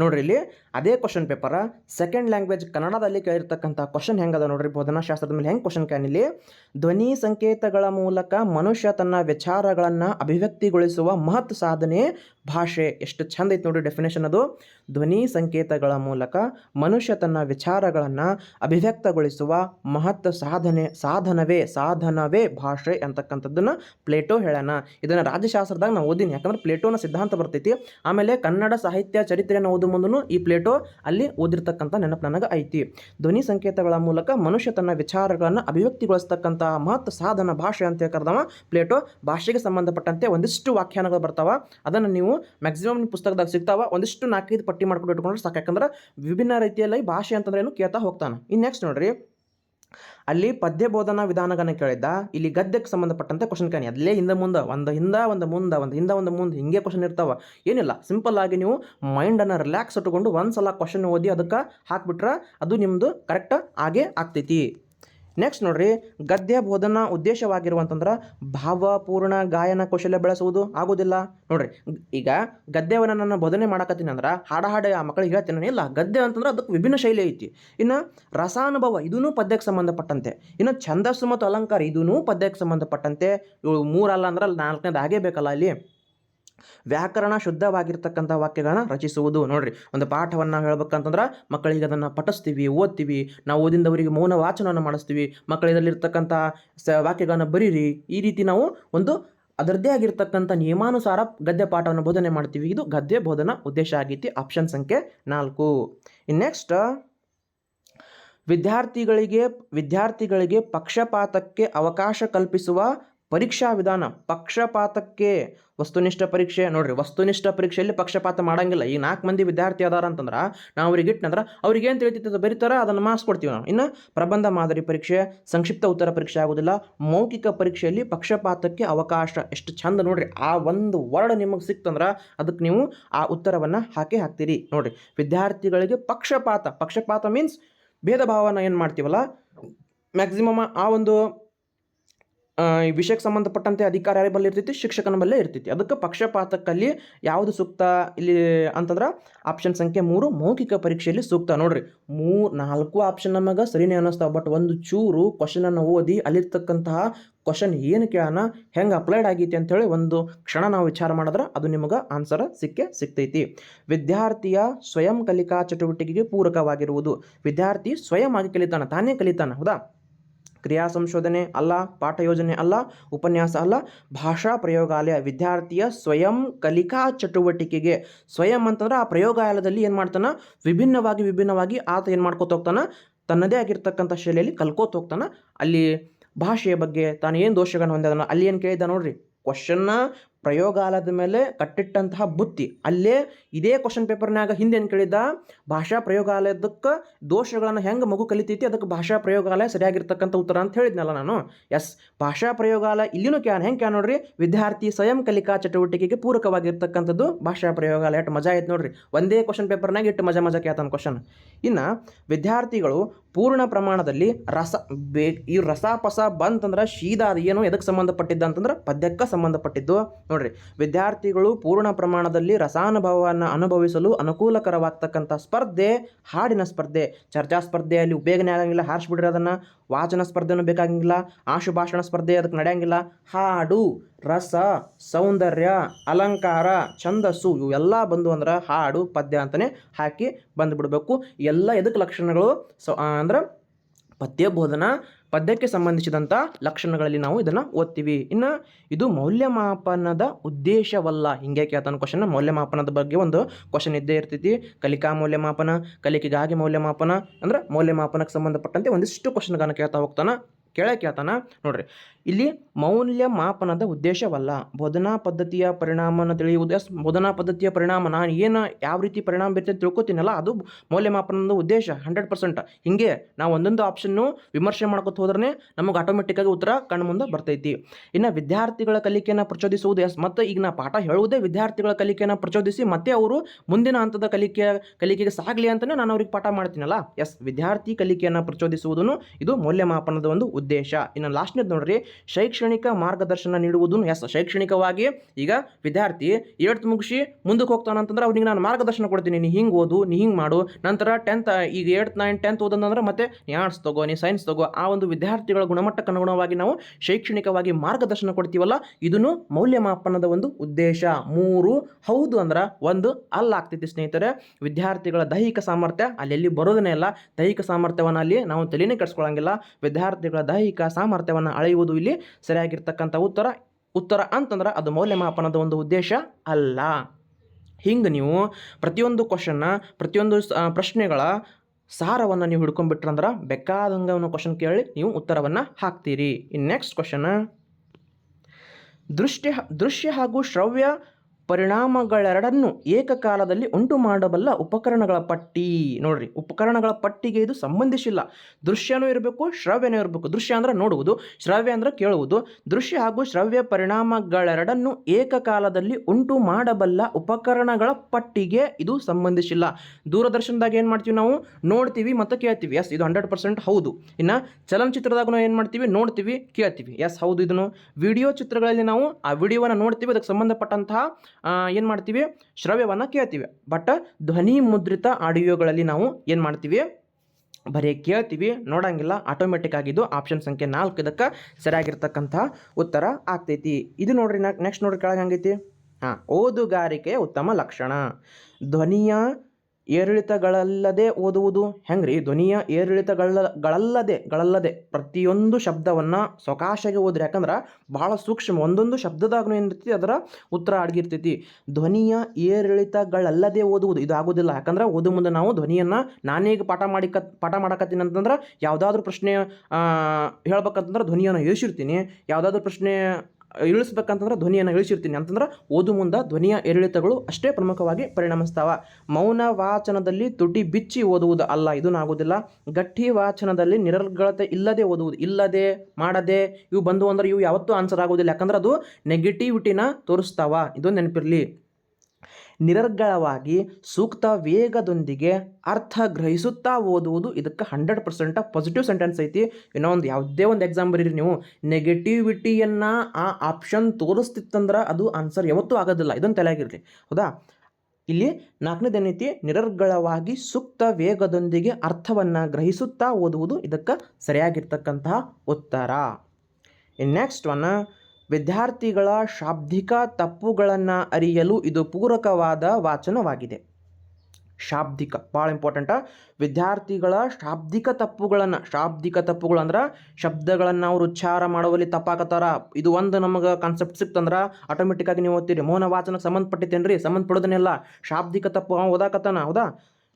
ನೋಡ್ರಿ ಇಲ್ಲಿ ಅದೇ ಕ್ವಶನ್ ಪೇಪರ ಸೆಕೆಂಡ್ ಲ್ಯಾಂಗ್ವೇಜ್ ಕನ್ನಡದಲ್ಲಿ ಕೇಳಿರ್ತಕ್ಕಂಥ ಕ್ವಶನ್ ಹೆಂಗದ ನೋಡ್ರಿ? ಬೋಧನಾಶಾಸ್ತ್ರದ ಮೇಲೆ ಹೆಂಗೆ ಕ್ವಶನ್ ಕ್ಯಾನಿಲ್ಲಿ ಧ್ವನಿ ಸಂಕೇತಗಳ ಮೂಲಕ ಮನುಷ್ಯ ತನ್ನ ವಿಚಾರಗಳನ್ನು ಅಭಿವ್ಯಕ್ತಿಗೊಳಿಸುವ ಮಹತ್ ಸಾಧನೆ ಭಾಷೆ. ಎಷ್ಟು ಚಂದ ಐತೆ ನೋಡಿ ಡೆಫಿನೇಷನ್ ಅದು. ಧ್ವನಿ ಸಂಕೇತಗಳ ಮೂಲಕ ಮನುಷ್ಯ ತನ್ನ ವಿಚಾರಗಳನ್ನು ಅಭಿವ್ಯಕ್ತಗೊಳಿಸುವ ಮಹತ್ ಸಾಧನೆ, ಸಾಧನವೇ ಸಾಧನವೇ ಭಾಷೆ ಅಂತಕ್ಕಂಥದ್ದನ್ನು ಪ್ಲೇಟೋ ಹೇಳೋಣ. ಇದನ್ನು ರಾಜ್ಯಶಾಸ್ತ್ರದಾಗ ನಾವು ಓದಿನಿ. ಯಾಕಂದ್ರೆ ಪ್ಲೇಟೋನ ಸಿದ್ಧಾಂತ ಬರ್ತೈತಿ. ಆಮೇಲೆ ಕನ್ನಡ ಸಾಹಿತ್ಯ ಚರಿತ್ರೆಯನ್ನು ಮುಂದೂ ಈ ಪ್ಲೇಟೋ ಅಲ್ಲಿ ಓದಿರ್ತಕ್ಕಂಥ ನೆನಪು ನನಗೆ ಐತಿ. ಧ್ವನಿ ಸಂಕೇತಗಳ ಮೂಲಕ ಮನುಷ್ಯ ತನ್ನ ವಿಚಾರಗಳನ್ನು ಅಭಿವ್ಯಕ್ತಿಗೊಳಿಸ್ತಕ್ಕಂಥ ಮಹತ್ ಸಾಧನ ಭಾಷೆ ಅಂತ ಕರೆದವ ಪ್ಲೇಟೋ ಭಾಷೆಗೆ ಸಂಬಂಧಪಟ್ಟಂತೆ ಒಂದಿಷ್ಟು ವ್ಯಾಖ್ಯಾನಗಳು ಬರ್ತಾವ. ಅದನ್ನು ನೀವು ಮ್ಯಾಕ್ಸಿಮಮ್ ಪುಸ್ತಕದಾಗ ಸಿಗ್ತಾವ. ಒಂದಿಷ್ಟು ನಾಲ್ಕೈದು ಪಟ್ಟಿ ಮಾಡ್ಕೊಂಡು ಇಟ್ಕೊಂಡ್ರೆ ಸಾಕು. ಯಾಕಂದ್ರೆ ವಿಭಿನ್ನ ರೀತಿಯಲ್ಲಿ ಭಾಷೆ ಅಂತಂದ್ರೆ ಏನು ಕೇಳ್ತಾ ಹೋಗ್ತಾನೆ. ಇನ್ನು ನೆಕ್ಸ್ಟ್ ನೋಡ್ರಿ. ಅಲ್ಲಿ ಪದ್ಯ ಬೋಧನಾ ವಿಧಾನಗಳನ್ನು ಕೇಳಿದ್ದ, ಇಲ್ಲಿ ಗದ್ಯಕ್ಕೆ ಸಂಬಂಧಪಟ್ಟಂತೆ ಕ್ವಶನ್ ಕಾಣಿ ಅಲ್ಲೇ ಹಿಂದೆ ಮುಂದೆ, ಒಂದು ಹಿಂದ, ಒಂದು ಮುಂದೆ, ಒಂದು ಹಿಂದ, ಒಂದು ಮುಂದೆ, ಹಿಂಗೆ ಕ್ವಶನ್ ಇರ್ತಾವ. ಏನಿಲ್ಲ ಸಿಂಪಲ್ ಆಗಿ ನೀವು ಮೈಂಡನ್ನು ರಿಲ್ಯಾಕ್ಸ್ ಇಟ್ಟುಕೊಂಡು ಒಂದು ಸಲ ಕ್ವಶನ್ ಓದಿ ಅದಕ್ಕೆ ಹಾಕ್ಬಿಟ್ರೆ ಅದು ನಿಮ್ಮದು ಕರೆಕ್ಟ್ ಆಗೇ ಆಗ್ತೈತಿ. ನೆಕ್ಸ್ಟ್ ನೋಡ್ರಿ, ಗದ್ಯ ಬೋಧನಾ ಉದ್ದೇಶವಾಗಿರುವಂತಂದ್ರೆ ಭಾವಪೂರ್ಣ ಗಾಯನ ಕೌಶಲ್ಯ ಬೆಳೆಸುವುದು ಆಗೋದಿಲ್ಲ ನೋಡ್ರಿ, ಈಗ ಗದ್ಯವನ್ನು ನನ್ನ ಬೋಧನೆ ಮಾಡಕತ್ತೀನಿ ಅಂದ್ರೆ ಹಾಡ ಹಾಡ ಆ ಮಕ್ಕಳಿಗೆ ಹೇಳ್ತೀನಿ ಇಲ್ಲ ಗದ್ಯ ಅಂತಂದ್ರೆ ಅದಕ್ಕೆ ವಿಭಿನ್ನ ಶೈಲಿ ಐತಿ. ಇನ್ನು ರಸಾನುಭವ ಇದೂ ಪದ್ಯಕ್ಕೆ ಸಂಬಂಧಪಟ್ಟಂತೆ. ಇನ್ನು ಛಂದಸ್ಸು ಮತ್ತು ಅಲಂಕಾರ ಇದೂ ಪದ್ಯಕ್ಕೆ ಸಂಬಂಧಪಟ್ಟಂತೆ. ಇವು ಮೂರಲ್ಲ ಅಂದ್ರೆ ನಾಲ್ಕನೇದು ಆಗೇ ಬೇಕಲ್ಲ ಅಲ್ಲಿ. ವ್ಯಾಕರಣ ಶುದ್ಧವಾಗಿರ್ತಕ್ಕಂಥ ವಾಕ್ಯಗಳನ್ನ ರಚಿಸುವುದು. ನೋಡ್ರಿ, ಒಂದು ಪಾಠವನ್ನು ಹೇಳ್ಬೇಕಂತಂದ್ರೆ ಮಕ್ಕಳಿಗೆ ಅದನ್ನು ಪಠಿಸ್ತೀವಿ, ಓದ್ತೀವಿ. ನಾವು ಓದಿಂದವರಿಗೆ ಮೌನ ವಾಚನವನ್ನು ಮಾಡಿಸ್ತೀವಿ. ಮಕ್ಕಳಿದಲ್ಲಿರ್ತಕ್ಕಂಥ ಸ ವಾಕ್ಯಗಳನ್ನು ಬರೀರಿ. ಈ ರೀತಿ ನಾವು ಒಂದು ಅದರದ್ದೇ ಆಗಿರ್ತಕ್ಕಂಥ ನಿಯಮಾನುಸಾರ ಗದ್ಯ ಪಾಠವನ್ನು ಬೋಧನೆ ಮಾಡ್ತೀವಿ. ಇದು ಗದ್ಯ ಬೋಧನಾ ಉದ್ದೇಶ ಆಗೈತಿ. ಆಪ್ಷನ್ ಸಂಖ್ಯೆ ನಾಲ್ಕು. ಇನ್ನು ನೆಕ್ಸ್ಟ್, ವಿದ್ಯಾರ್ಥಿಗಳಿಗೆ ವಿದ್ಯಾರ್ಥಿಗಳಿಗೆ ಪಕ್ಷಪಾತಕ್ಕೆ ಅವಕಾಶ ಕಲ್ಪಿಸುವ ಪರೀಕ್ಷಾ ವಿಧಾನ. ಪಕ್ಷಪಾತಕ್ಕೆ ವಸ್ತುನಿಷ್ಠ ಪರೀಕ್ಷೆ. ನೋಡ್ರಿ, ವಸ್ತುನಿಷ್ಠ ಪರೀಕ್ಷೆಯಲ್ಲಿ ಪಕ್ಷಪಾತ ಮಾಡಂಗಿಲ್ಲ. ಈ ನಾಲ್ಕು ಮಂದಿ ವಿದ್ಯಾರ್ಥಿ ಅದಾರ ಅಂತಂದ್ರೆ ನಾವು ಅವ್ರಿಗೆ ಇಟ್ಟನಂದ್ರೆ ಅವ್ರಿಗೆ ಏನು ತಿಳಿತೈತೆ ಅದು ಬರೀತಾರ, ಅದನ್ನು ಮಾರ್ಕ್ಸ್ ಕೊಡ್ತೀವಿ ನಾವು. ಇನ್ನು ಪ್ರಬಂಧ ಮಾದರಿ ಪರೀಕ್ಷೆ, ಸಂಕ್ಷಿಪ್ತ ಉತ್ತರ ಪರೀಕ್ಷೆ ಆಗೋದಿಲ್ಲ. ಮೌಖಿಕ ಪರೀಕ್ಷೆಯಲ್ಲಿ ಪಕ್ಷಪಾತಕ್ಕೆ ಅವಕಾಶ. ಎಷ್ಟು ಚಂದ ನೋಡ್ರಿ, ಆ ಒಂದು ವರ್ಡ್ ನಿಮಗೆ ಸಿಕ್ತಂದ್ರೆ ಅದಕ್ಕೆ ನೀವು ಆ ಉತ್ತರವನ್ನು ಹಾಕಿ ಹಾಕ್ತೀರಿ. ನೋಡ್ರಿ, ವಿದ್ಯಾರ್ಥಿಗಳಿಗೆ ಪಕ್ಷಪಾತ. ಪಕ್ಷಪಾತ ಮೀನ್ಸ್ ಭೇದ ಭಾವನ ಏನು ಮಾಡ್ತೀವಲ್ಲ ಮ್ಯಾಕ್ಸಿಮಮ್ ಆ ಒಂದು ಈ ವಿಷಯಕ್ಕೆ ಸಂಬಂಧಪಟ್ಟಂತೆ ಅಧಿಕಾರ ಯಾರ ಬಲ್ಲಿ ಇರ್ತೈತಿ? ಶಿಕ್ಷಕನ ಬಲ್ಲೇ ಇರ್ತೈತಿ. ಅದಕ್ಕೆ ಪಕ್ಷಪಾತಕ್ಕಲ್ಲಿ ಯಾವುದು ಸೂಕ್ತ? ಇಲ್ಲಿ ಅಂತಂದ್ರೆ ಆಪ್ಷನ್ ಸಂಖ್ಯೆ ಮೂರು, ಮೌಖಿಕ ಪರೀಕ್ಷೆಯಲ್ಲಿ ಸೂಕ್ತ. ನೋಡ್ರಿ, ಮೂ, ನಾಲ್ಕು ಆಪ್ಷನ್ ನಮಗೆ ಸರಿನೇ ಅನ್ನಿಸ್ತಾವೆ. ಬಟ್ ಒಂದು ಚೂರು ಕ್ವಶನನ್ನು ಓದಿ ಅಲ್ಲಿರ್ತಕ್ಕಂತಹ ಕ್ವಶನ್ ಏನು ಕೇಳೋಣ, ಹೆಂಗೆ ಅಪ್ಲೈಡ್ ಆಗೈತಿ ಅಂಥೇಳಿ ಒಂದು ಕ್ಷಣ ನಾವು ವಿಚಾರ ಮಾಡಿದ್ರೆ ಅದು ನಿಮಗೆ ಆನ್ಸರ್ ಸಿಕ್ಕೇ ಸಿಗ್ತೈತಿ. ವಿದ್ಯಾರ್ಥಿಯ ಸ್ವಯಂ ಕಲಿಕಾ ಚಟುವಟಿಕೆಗೆ ಪೂರಕವಾಗಿರುವುದು. ವಿದ್ಯಾರ್ಥಿ ಸ್ವಯಂ ಆಗಿ ಕಲಿತಾನೆ, ತಾನೇ ಕಲಿತಾನ, ಹೌದಾ? ಕ್ರಿಯಾ ಸಂಶೋಧನೆ ಅಲ್ಲ ಪಾಠ ಯೋಜನೆ ಅಲ್ಲ, ಉಪನ್ಯಾಸ ಅಲ್ಲ, ಭಾಷಾ ಪ್ರಯೋಗಾಲಯ ವಿದ್ಯಾರ್ಥಿಯ ಸ್ವಯಂ ಕಲಿಕಾ ಚಟುವಟಿಕೆಗೆ ಸ್ವಯಂ ಅಂತಂದ್ರೆ ಆ ಪ್ರಯೋಗಾಲಯದಲ್ಲಿ ಏನು ಮಾಡ್ತಾನೆ? ವಿಭಿನ್ನವಾಗಿ ವಿಭಿನ್ನವಾಗಿ ಆತ ಏನು ಮಾಡ್ಕೋತ ಹೋಗ್ತಾನೆ? ತನ್ನದೇ ಆಗಿರ್ತಕ್ಕಂಥ ಶೈಲಿಯಲ್ಲಿ ಕಲ್ಕೋತ ಹೋಗ್ತಾನೆ. ಅಲ್ಲಿ ಭಾಷೆಯ ಬಗ್ಗೆ ತಾನು ಏನು ದೋಷಗಳನ್ನು ಹೊಂದಿದಾನ ಅಲ್ಲಿ ಏನು ಕೇಳಿದ ನೋಡ್ರಿ? ಕ್ವಶನ್ನ ಪ್ರಯೋಗಾಲಯದ ಮೇಲೆ ಕಟ್ಟಿಟ್ಟಂತಹ ಬುತ್ತಿ. ಅಲ್ಲೇ ಇದೇ ಕ್ವಶನ್ ಪೇಪರ್ನಾಗ ಹಿಂದೆ ಏನು ಕೇಳಿದ್ದ? ಭಾಷಾ ಪ್ರಯೋಗಾಲಯದಕ್ಕೆ ದೋಷಗಳನ್ನು ಹೆಂಗೆ ಮಗು ಕಲಿತೈತಿ, ಅದಕ್ಕೆ ಭಾಷಾ ಪ್ರಯೋಗಾಲಯ ಸರಿಯಾಗಿರ್ತಕ್ಕಂಥ ಉತ್ತರ ಅಂತ ಹೇಳಿದ್ನಲ್ಲ ನಾನು. ಎಸ್ ಭಾಷಾ ಪ್ರಯೋಗಾಲಯ ಇಲ್ಲಿನೂ ಕ್ಯಾನ್, ಹೆಂಗೆ ಕ್ಯಾನ್ ನೋಡ್ರಿ? ವಿದ್ಯಾರ್ಥಿ ಸ್ವಯಂ ಕಲಿಕಾ ಚಟುವಟಿಕೆಗೆ ಪೂರಕವಾಗಿರ್ತಕ್ಕಂಥದ್ದು ಭಾಷಾ ಪ್ರಯೋಗಾಲಯ. ಎಷ್ಟು ಮಜಾ ಆಯ್ತು ನೋಡ್ರಿ. ಒಂದೇ ಕ್ವಶನ್ ಪೇಪರ್ನಾಗ ಇಟ್ಟು ಮಜಾ ಮಜಾ ಕೇಳ್ತಾನೆ ಕ್ವಶನ್ ಇನ್ನು, ವಿದ್ಯಾರ್ಥಿಗಳು ಪೂರ್ಣ ಪ್ರಮಾಣದಲ್ಲಿ ರಸ ಬೇ, ಈ ರಸ ಪಸ ಬಂತಂದ್ರೆ ಶೀದಾ ಅದು ಏನು ಎದಕ್ಕೆ ಸಂಬಂಧಪಟ್ಟಿದ್ದ ಅಂತಂದ್ರೆ ಪದ್ಯಕ್ಕೆ ಸಂಬಂಧಪಟ್ಟಿದ್ದು. ನೋಡ್ರಿ, ವಿದ್ಯಾರ್ಥಿಗಳು ಪೂರ್ಣ ಪ್ರಮಾಣದಲ್ಲಿ ರಸಾನುಭವವನ್ನು ಅನುಭವಿಸಲು ಅನುಕೂಲಕರವಾಗ್ತಕ್ಕಂಥ ಸ್ಪರ್ಧೆ, ಹಾಡಿನ ಸ್ಪರ್ಧೆ. ಚರ್ಚಾ ಸ್ಪರ್ಧೆಯಲ್ಲಿ ಬೇಗನೆ ಆಗಂಗಿಲ್ಲ ಹಾರಿಸ್ಬಿಡ್ರಿ ಅದನ್ನು. ವಾಚನ ಸ್ಪರ್ಧೆನೂ ಬೇಕಾಗಿಲ್ಲ ಆಶುಭಾಷಣ ಸ್ಪರ್ಧೆ ಅದಕ್ಕೆ ನಡೆಯಂಗಿಲ್ಲ. ಹಾಡು, ರಸ, ಸೌಂದರ್ಯ, ಅಲಂಕಾರ, ಛಂದಸ್ಸು ಇವೆಲ್ಲ ಬಂದು ಅಂದ್ರೆ ಹಾಡು, ಪದ್ಯ ಅಂತಲೇ ಹಾಕಿ ಬಂದುಬಿಡಬೇಕು. ಎಲ್ಲ ಎದಕ್ಕೆ ಲಕ್ಷಣಗಳು? ಸೊ ಅಂದ್ರೆ ಪದ್ಯ ಬೋಧನ, ಪದ್ಯಕ್ಕೆ ಸಂಬಂಧಿಸಿದಂಥ ಲಕ್ಷಣಗಳಲ್ಲಿ ನಾವು ಇದನ್ನು ಓದ್ತೀವಿ. ಇನ್ನು ಇದು ಮೌಲ್ಯಮಾಪನದ ಉದ್ದೇಶವಲ್ಲ. ಹಿಂಗೆ ಕೇಳ್ತಾನೆ ಕ್ವಶನ್ ಮೌಲ್ಯಮಾಪನದ ಬಗ್ಗೆ ಒಂದು ಕ್ವಶನ್ ಇದ್ದೇ ಇರ್ತೈತಿ. ಕಲಿಕಾ ಮೌಲ್ಯಮಾಪನ, ಕಲಿಕೆಗಾಗಿ ಮೌಲ್ಯಮಾಪನ, ಅಂದ್ರೆ ಮೌಲ್ಯಮಾಪನಕ್ಕೆ ಸಂಬಂಧಪಟ್ಟಂತೆ ಒಂದಿಷ್ಟು ಕ್ವಶನ್ಗಳನ್ನು ಕೇಳ್ತಾ ಹೋಗ್ತಾನೆ. ಕೇಳೇ ಹೇಳ್ತಾನ ನೋಡ್ರಿ, ಇಲ್ಲಿ ಮೌಲ್ಯಮಾಪನದ ಉದ್ದೇಶವಲ್ಲ. ಬೋಧನಾ ಪದ್ಧತಿಯ ಪರಿಣಾಮನ ತಿಳಿಯುವುದು, ಎಸ್, ಬೋಧನಾ ಪದ್ಧತಿಯ ಪರಿಣಾಮ ನಾನು ಏನು, ಯಾವ ರೀತಿ ಪರಿಣಾಮ ಬೀರ್ತದೆ ತಿಳ್ಕೊತೀನಲ್ಲ, ಅದು ಮೌಲ್ಯಮಾಪನದ ಉದ್ದೇಶ ಹಂಡ್ರೆಡ್ ಪರ್ಸೆಂಟ್ ಹಿಂಗೆ ನಾವು ಒಂದೊಂದು ಆಪ್ಷನ್ನು ವಿಮರ್ಶೆ ಮಾಡ್ಕೊತ ಹೋದ್ರೆ ನಮಗೆ ಆಟೋಮೆಟಿಕ್ಕಾಗಿ ಉತ್ತರ ಕಣ್ಣು ಮುಂದೆ ಬರ್ತೈತಿ. ಇನ್ನು ವಿದ್ಯಾರ್ಥಿಗಳ ಕಲಿಕೆಯನ್ನು ಪ್ರಚೋದಿಸುವುದು, ಎಸ್, ಮತ್ತು ಈಗ ನಾ ಪಾಠ ಹೇಳುವುದೇ ವಿದ್ಯಾರ್ಥಿಗಳ ಕಲಿಕೆಯನ್ನು ಪ್ರಚೋದಿಸಿ, ಮತ್ತೆ ಅವರು ಮುಂದಿನ ಹಂತದ ಕಲಿಕೆ, ಕಲಿಕೆಗೆ ಸಾಗಲಿ ಅಂತಲೇ ನಾನು ಅವ್ರಿಗೆ ಪಾಠ ಮಾಡ್ತೀನಲ್ಲ. ಎಸ್, ವಿದ್ಯಾರ್ಥಿ ಕಲಿಕೆಯನ್ನು ಪ್ರಚೋದಿಸುವುದನ್ನು ಇದು ಮೌಲ್ಯಮಾಪನದ ಒಂದು ಉದ್ದೇಶ ಇನ್ನು ಲಾಸ್ಟ್ನೇದು ನೋಡ್ರಿ, ಶೈಕ್ಷಣಿಕ ಮಾರ್ಗದರ್ಶನ ನೀಡುವುದು ಎಸ್, ಶೈಕ್ಷಣಿಕವಾಗಿ ಈಗ ವಿದ್ಯಾರ್ಥಿ ಏಳ್ತ್ ಮುಗಿಸಿ ಮುಂದಕ್ಕೆ ಹೋಗ್ತಾನಂತಂದ್ರೆ ಅವ್ನಿಗೆ ನಾನು ಮಾರ್ಗದರ್ಶನ ಕೊಡ್ತೀನಿ. ನೀ ಹಿಂಗೆ ಓದು, ನೀ ಹಿಂಗೆ ಮಾಡು. ನಂತರ ಟೆಂತ್, ಈಗ ಏಳ್ತ್ ನೈನ್ ಟೆಂತ್ ಓದಂದ್ರೆ ಮತ್ತೆ ನೀ ಆರ್ಟ್ಸ್ ತಗೋ, ನೀ ಸೈನ್ಸ್ ತಗೋ. ಆ ಒಂದು ವಿದ್ಯಾರ್ಥಿಗಳ ಗುಣಮಟ್ಟಕ್ಕೆ ಅನುಗುಣವಾಗಿ ನಾವು ಶೈಕ್ಷಣಿಕವಾಗಿ ಮಾರ್ಗದರ್ಶನ ಕೊಡ್ತೀವಲ್ಲ, ಇದನ್ನು ಮೌಲ್ಯಮಾಪನದ ಒಂದು ಉದ್ದೇಶ. ಮೂರು, ಹೌದು ಅಂದ್ರೆ ಒಂದು ಅಲ್ಲ ಆಗ್ತೈತಿ ಸ್ನೇಹಿತರೆ. ವಿದ್ಯಾರ್ಥಿಗಳ ದೈಹಿಕ ಸಾಮರ್ಥ್ಯ ಅಲ್ಲೆಲ್ಲಿ ಬರೋದನ್ನೇ ಇಲ್ಲ. ದೈಹಿಕ ಸಾಮರ್ಥ್ಯವನ್ನು ಅಲ್ಲಿ ನಾವು ತಲೆನೇ ಕೆಡಿಸ್ಕೊಳ್ಳಂಗಿಲ್ಲ ವಿದ್ಯಾರ್ಥಿಗಳ ದೈಹಿಕ ಸಾಮರ್ಥ್ಯವನ್ನು ಅಳೆಯುವುದು ಇಲ್ಲಿ ಸರಿಯಾಗಿರ್ತಕ್ಕಂಥ ಉತ್ತರ. ಉತ್ತರ ಅಂತಂದ್ರೆ ಅದು ಮೌಲ್ಯಮಾಪನದ ಒಂದು ಉದ್ದೇಶ ಅಲ್ಲ. ಹಿಂಗೆ ನೀವು ಪ್ರತಿಯೊಂದು ಕ್ವಶನ್ನ ಪ್ರತಿಯೊಂದು ಪ್ರಶ್ನೆಗಳ ಸಾರವನ್ನು ನೀವು ಹಿಡ್ಕೊಂಡ್ಬಿಟ್ರಂದ್ರೆ ಬೇಕಾದಂಗೆ ಅವನು ಕ್ವಶನ್ ಕೇಳಿ ನೀವು ಉತ್ತರವನ್ನು ಹಾಕ್ತೀರಿ. ಇನ್ನು ನೆಕ್ಸ್ಟ್ ಕ್ವಶನ್ ದೃಷ್ಟಿ ದೃಶ್ಯ ಹಾಗೂ ಶ್ರವ್ಯ ಪರಿಣಾಮಗಳೆರಡನ್ನು ಏಕಕಾಲದಲ್ಲಿ ಉಂಟು ಮಾಡಬಲ್ಲ ಉಪಕರಣಗಳ ಪಟ್ಟಿ. ನೋಡ್ರಿ, ಉಪಕರಣಗಳ ಪಟ್ಟಿಗೆ ಇದು ಸಂಬಂಧಿಸಿಲ್ಲ. ದೃಶ್ಯನೂ ಇರಬೇಕು, ಶ್ರವ್ಯನೂ ಇರಬೇಕು. ದೃಶ್ಯ ಅಂದ್ರೆ ನೋಡುವುದು, ಶ್ರವ್ಯ ಅಂದ್ರೆ ಕೇಳುವುದು. ದೃಶ್ಯ ಹಾಗೂ ಶ್ರವ್ಯ ಪರಿಣಾಮಗಳೆರಡನ್ನು ಏಕಕಾಲದಲ್ಲಿ ಉಂಟು ಮಾಡಬಲ್ಲ ಉಪಕರಣಗಳ ಪಟ್ಟಿಗೆ ಇದು ಸಂಬಂಧಿಸಿಲ್ಲ. ದೂರದರ್ಶನದಾಗ ಏನು ಮಾಡ್ತೀವಿ ನಾವು? ನೋಡ್ತೀವಿ ಮತ್ತು ಕೇಳ್ತೀವಿ. ಎಸ್ ಇದು ಹಂಡ್ರೆಡ್ ಪರ್ಸೆಂಟ್ ಹೌದು. ಇನ್ನು ಚಲನಚಿತ್ರದಾಗ ನಾವು ಏನು ಮಾಡ್ತೀವಿ? ನೋಡ್ತೀವಿ, ಕೇಳ್ತೀವಿ. ಎಸ್ ಹೌದು ಇದನ್ನು. ವಿಡಿಯೋ ಚಿತ್ರಗಳಲ್ಲಿ ನಾವು ಆ ವಿಡಿಯೋವನ್ನು ನೋಡ್ತೀವಿ. ಅದಕ್ಕೆ ಸಂಬಂಧಪಟ್ಟಂತಹ ಏನು ಮಾಡ್ತೀವಿ? ಶ್ರವ್ಯವನ್ನು ಕೇಳ್ತೀವಿ. ಬಟ್ ಧ್ವನಿ ಮುದ್ರಿತ ಆಡಿಯೋಗಳಲ್ಲಿ ನಾವು ಏನು ಮಾಡ್ತೀವಿ? ಬರೀ ಕೇಳ್ತೀವಿ. ನೋಡಂಗಿಲ್ಲ. ಆಟೋಮೆಟಿಕ್ ಆಗಿದ್ದು ಆಪ್ಷನ್ ಸಂಖ್ಯೆ ನಾಲ್ಕು ಇದಕ್ಕೆ ಸರಿಯಾಗಿರ್ತಕ್ಕಂಥ ಉತ್ತರ ಆಗ್ತೈತಿ. ಇದು ನೋಡ್ರಿ ನೆಕ್ಸ್ಟ್ ನೋಡ್ರಿ ಕೆಳಗೆ ಹಂಗೈತಿ? ಹಾಂ ಓದುಗಾರಿಕೆಯ ಉತ್ತಮ ಲಕ್ಷಣ. ಧ್ವನಿಯ ಏರಿಳಿತಗಳಲ್ಲದೆ ಓದುವುದು ಹೆಂಗ್ರಿ? ಧ್ವನಿಯ ಏರಿಳಿತಗಳ ಗಳಲ್ಲದೆ ಪ್ರತಿಯೊಂದು ಶಬ್ದವನ್ನು ಸೊಕಾಶಾಗಿ ಓದ್ರಿ. ಯಾಕಂದ್ರೆ ಭಾಳ ಸೂಕ್ಷ್ಮ. ಒಂದೊಂದು ಶಬ್ದದಾಗೂ ಏನಿರ್ತೈತಿ ಅದರ ಉತ್ತರ ಅಡಗಿರ್ತೈತಿ ಧ್ವನಿಯ ಏರಿಳಿತಗಳಲ್ಲದೆ ಓದುವುದು ಇದು ಆಗೋದಿಲ್ಲ. ಯಾಕಂದ್ರೆ ಓದು ಮುಂದೆ ನಾವು ಧ್ವನಿಯನ್ನು ನಾನೀಗ ಪಾಠ ಮಾಡಿ ಪಾಠ ಮಾಡಕತ್ತೀನಿ ಅಂತಂದ್ರೆ ಯಾವುದಾದ್ರೂ ಪ್ರಶ್ನೆ ಹೇಳ್ಬೇಕಂತಂದ್ರೆ ಧ್ವನಿಯನ್ನು ಯೋಚಿಸಿರ್ತೀನಿ ಯಾವುದಾದ್ರೂ ಪ್ರಶ್ನೆ ಇಳಿಸ್ಬೇಕಂತಂದ್ರೆ ಧ್ವನಿಯನ್ನು ಇಳಿಸಿರ್ತೀನಿ. ಅಂತಂದ್ರೆ ಓದು ಮುಂದೆ ಧ್ವನಿಯ ಏರಿಳಿತಗಳು ಅಷ್ಟೇ ಪ್ರಮುಖವಾಗಿ ಪರಿಣಮಿಸ್ತಾವ. ಮೌನ ವಾಚನದಲ್ಲಿ ತುಟಿ ಬಿಚ್ಚಿ ಓದುವುದು ಅಲ್ಲ, ಇದೂ ಆಗುವುದಿಲ್ಲ ಗಟ್ಟಿ ವಾಚನದಲ್ಲಿ ನಿರರ್ಗಳತೆ ಇಲ್ಲದೆ ಓದುವುದು, ಇಲ್ಲದೆ ಮಾಡದೆ ಇವು ಬಂದು ಅಂದ್ರೆ ಇವು ಯಾವತ್ತೂ ಆನ್ಸರ್ ಆಗೋದಿಲ್ಲ ಯಾಕಂದ್ರೆ ಅದು ನೆಗೆಟಿವಿಟಿನ ತೋರಿಸ್ತಾವ. ಇದು ನೆನಪಿರಲಿ. ನಿರರ್ಗಳವಾಗಿ ಸೂಕ್ತ ವೇಗದೊಂದಿಗೆ ಅರ್ಥ ಗ್ರಹಿಸುತ್ತಾ ಓದುವುದು ಇದಕ್ಕೆ ಹಂಡ್ರೆಡ್ ಪರ್ಸೆಂಟ್ ಪಾಸಿಟಿವ್ ಸೆಂಟೆನ್ಸ್ ಐತಿ. ಇನ್ನೂ ಒಂದು ಯಾವುದೇ ಒಂದು ಎಕ್ಸಾಮ್ ಬರೀರಿ ನೀವು. ನೆಗೆಟಿವಿಟಿಯನ್ನು ಆ ಆಪ್ಷನ್ ತೋರಿಸ್ತಿತ್ತಂದ್ರೆ ಅದು ಆನ್ಸರ್ ಯಾವತ್ತೂ ಆಗೋದಿಲ್ಲ. ಇದೊಂದು ತಲೆಯಾಗಿರಲಿ. ಹೌದಾ? ಇಲ್ಲಿ ನಾಲ್ಕನೇದು ಏನೈತಿ? ನಿರರ್ಗಳವಾಗಿ ಸೂಕ್ತ ವೇಗದೊಂದಿಗೆ ಅರ್ಥವನ್ನು ಗ್ರಹಿಸುತ್ತಾ ಓದುವುದು ಇದಕ್ಕೆ ಸರಿಯಾಗಿರ್ತಕ್ಕಂತಹ ಉತ್ತರ. ನೆಕ್ಸ್ಟ್ ಒನ್ ವಿದ್ಯಾರ್ಥಿಗಳ ಶಾಬ್ದಿಕ ತಪ್ಪುಗಳನ್ನು ಅರಿಯಲು ಇದು ಪೂರಕವಾದ ವಾಚನವಾಗಿದೆ. ಶಾಬ್ದಿಕ, ಭಾಳ ಇಂಪಾರ್ಟೆಂಟ ವಿದ್ಯಾರ್ಥಿಗಳ ಶಾಬ್ದಿಕ ತಪ್ಪುಗಳನ್ನು, ಶಾಬ್ದಿಕ ತಪ್ಪುಗಳು ಅಂದ್ರೆ ಶಬ್ದಗಳನ್ನು ಅವರು ಉಚ್ಚಾರ ಮಾಡುವಲ್ಲಿ ತಪ್ಪಾಕತ್ತಾರ. ಇದು ಒಂದು ನಮಗೆ ಕಾನ್ಸೆಪ್ಟ್ ಸಿಕ್ತಂದ್ರೆ ಆಟೋಮೆಟಿಕ್ಕಾಗಿ ನೀವು ಓದ್ತೀರಿ. ಮೌನ ವಾಚನಕ್ಕೆ ಸಂಬಂಧಪಟ್ಟಿತ್ತೇನ್ರಿ ಸಂಬಂಧಪಡೋದನ್ನೆಲ್ಲ ಶಾಬ್ದಿಕ ತಪ್ಪು ಓದಾಕತ್ತಾನ, ಹೌದಾ?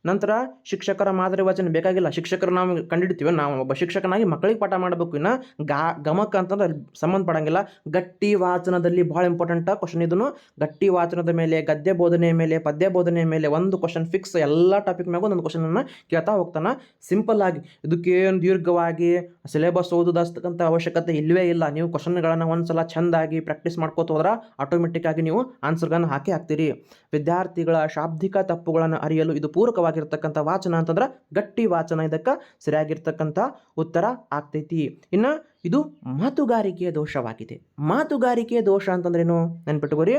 ನಂತರ ಶಿಕ್ಷಕರ ಮಾದರಿ ವಚನ ಬೇಕಾಗಿಲ್ಲ. ಶಿಕ್ಷಕರು ನಾವು ಕಂಡಿಡ್ತೀವಿ, ನಾವು ಒಬ್ಬ ಶಿಕ್ಷಕನಾಗಿ ಮಕ್ಕಳಿಗೆ ಪಾಠ ಮಾಡಬೇಕು. ಇನ್ನು ಗಾ, ಗಮಕ ಅಂತಂದ್ರೆ ಸಂಬಂಧಪಡಂಗಿಲ್ಲ ಗಟ್ಟಿ ವಾಚನದಲ್ಲಿ ಭಾಳ ಇಂಪಾರ್ಟೆಂಟ್ ಕ್ವಶನ್ ಇದನ್ನು ಗಟ್ಟಿ ವಾಚನದ ಮೇಲೆ, ಗದ್ಯ ಬೋಧನೆ ಮೇಲೆ, ಪದ್ಯ ಬೋಧನೆ ಮೇಲೆ ಒಂದು ಕ್ವಶನ್ ಫಿಕ್ಸ್ ಎಲ್ಲ ಟಾಪಿಕ್ ಮ್ಯಾಗ ಒಂದೊಂದು ಕ್ವಶನನ್ನು ಕೇಳ್ತಾ ಹೋಗ್ತಾನೆ. ಸಿಂಪಲ್ ಆಗಿ, ಇದಕ್ಕೇನು ದೀರ್ಘವಾಗಿ ಸಿಲೆಬಸ್ ಓದೋದಸ್ತಕ್ಕಂಥ ಅವಶ್ಯಕತೆ ಇಲ್ಲವೇ ಇಲ್ಲ. ನೀವು ಕ್ವಶನ್ಗಳನ್ನು ಒಂದ್ಸಲ ಚೆಂದಾಗಿ ಪ್ರಾಕ್ಟೀಸ್ ಮಾಡ್ಕೋತ ಹೋದ್ರೆ ಆಟೋಮೆಟಿಕ್ ಆಗಿ ನೀವು ಆನ್ಸರ್ಗಳನ್ನು ಹಾಕಿ ಹಾಕ್ತೀರಿ. ವಿದ್ಯಾರ್ಥಿಗಳ ಶಾಬ್ದಿಕ ತಪ್ಪುಗಳನ್ನು ಅರಿಯಲು ಇದು ಪೂರಕವಾಗಿರ್ತಕ್ಕಂಥ ವಾಚನ ಅಂತಂದ್ರೆ ಗಟ್ಟಿ ವಾಚನ ಇದಕ್ಕೆ ಸರಿಯಾಗಿರ್ತಕ್ಕಂಥ ಉತ್ತರ ಆಗ್ತೈತಿ. ಇನ್ನು ಇದು ಮಾತುಗಾರಿಕೆಯ ದೋಷವಾಗಿದೆ. ಮಾತುಗಾರಿಕೆಯ ದೋಷ ಅಂತಂದ್ರೇನು? ನೆನ್ಪಿಟ್ಕೋರಿ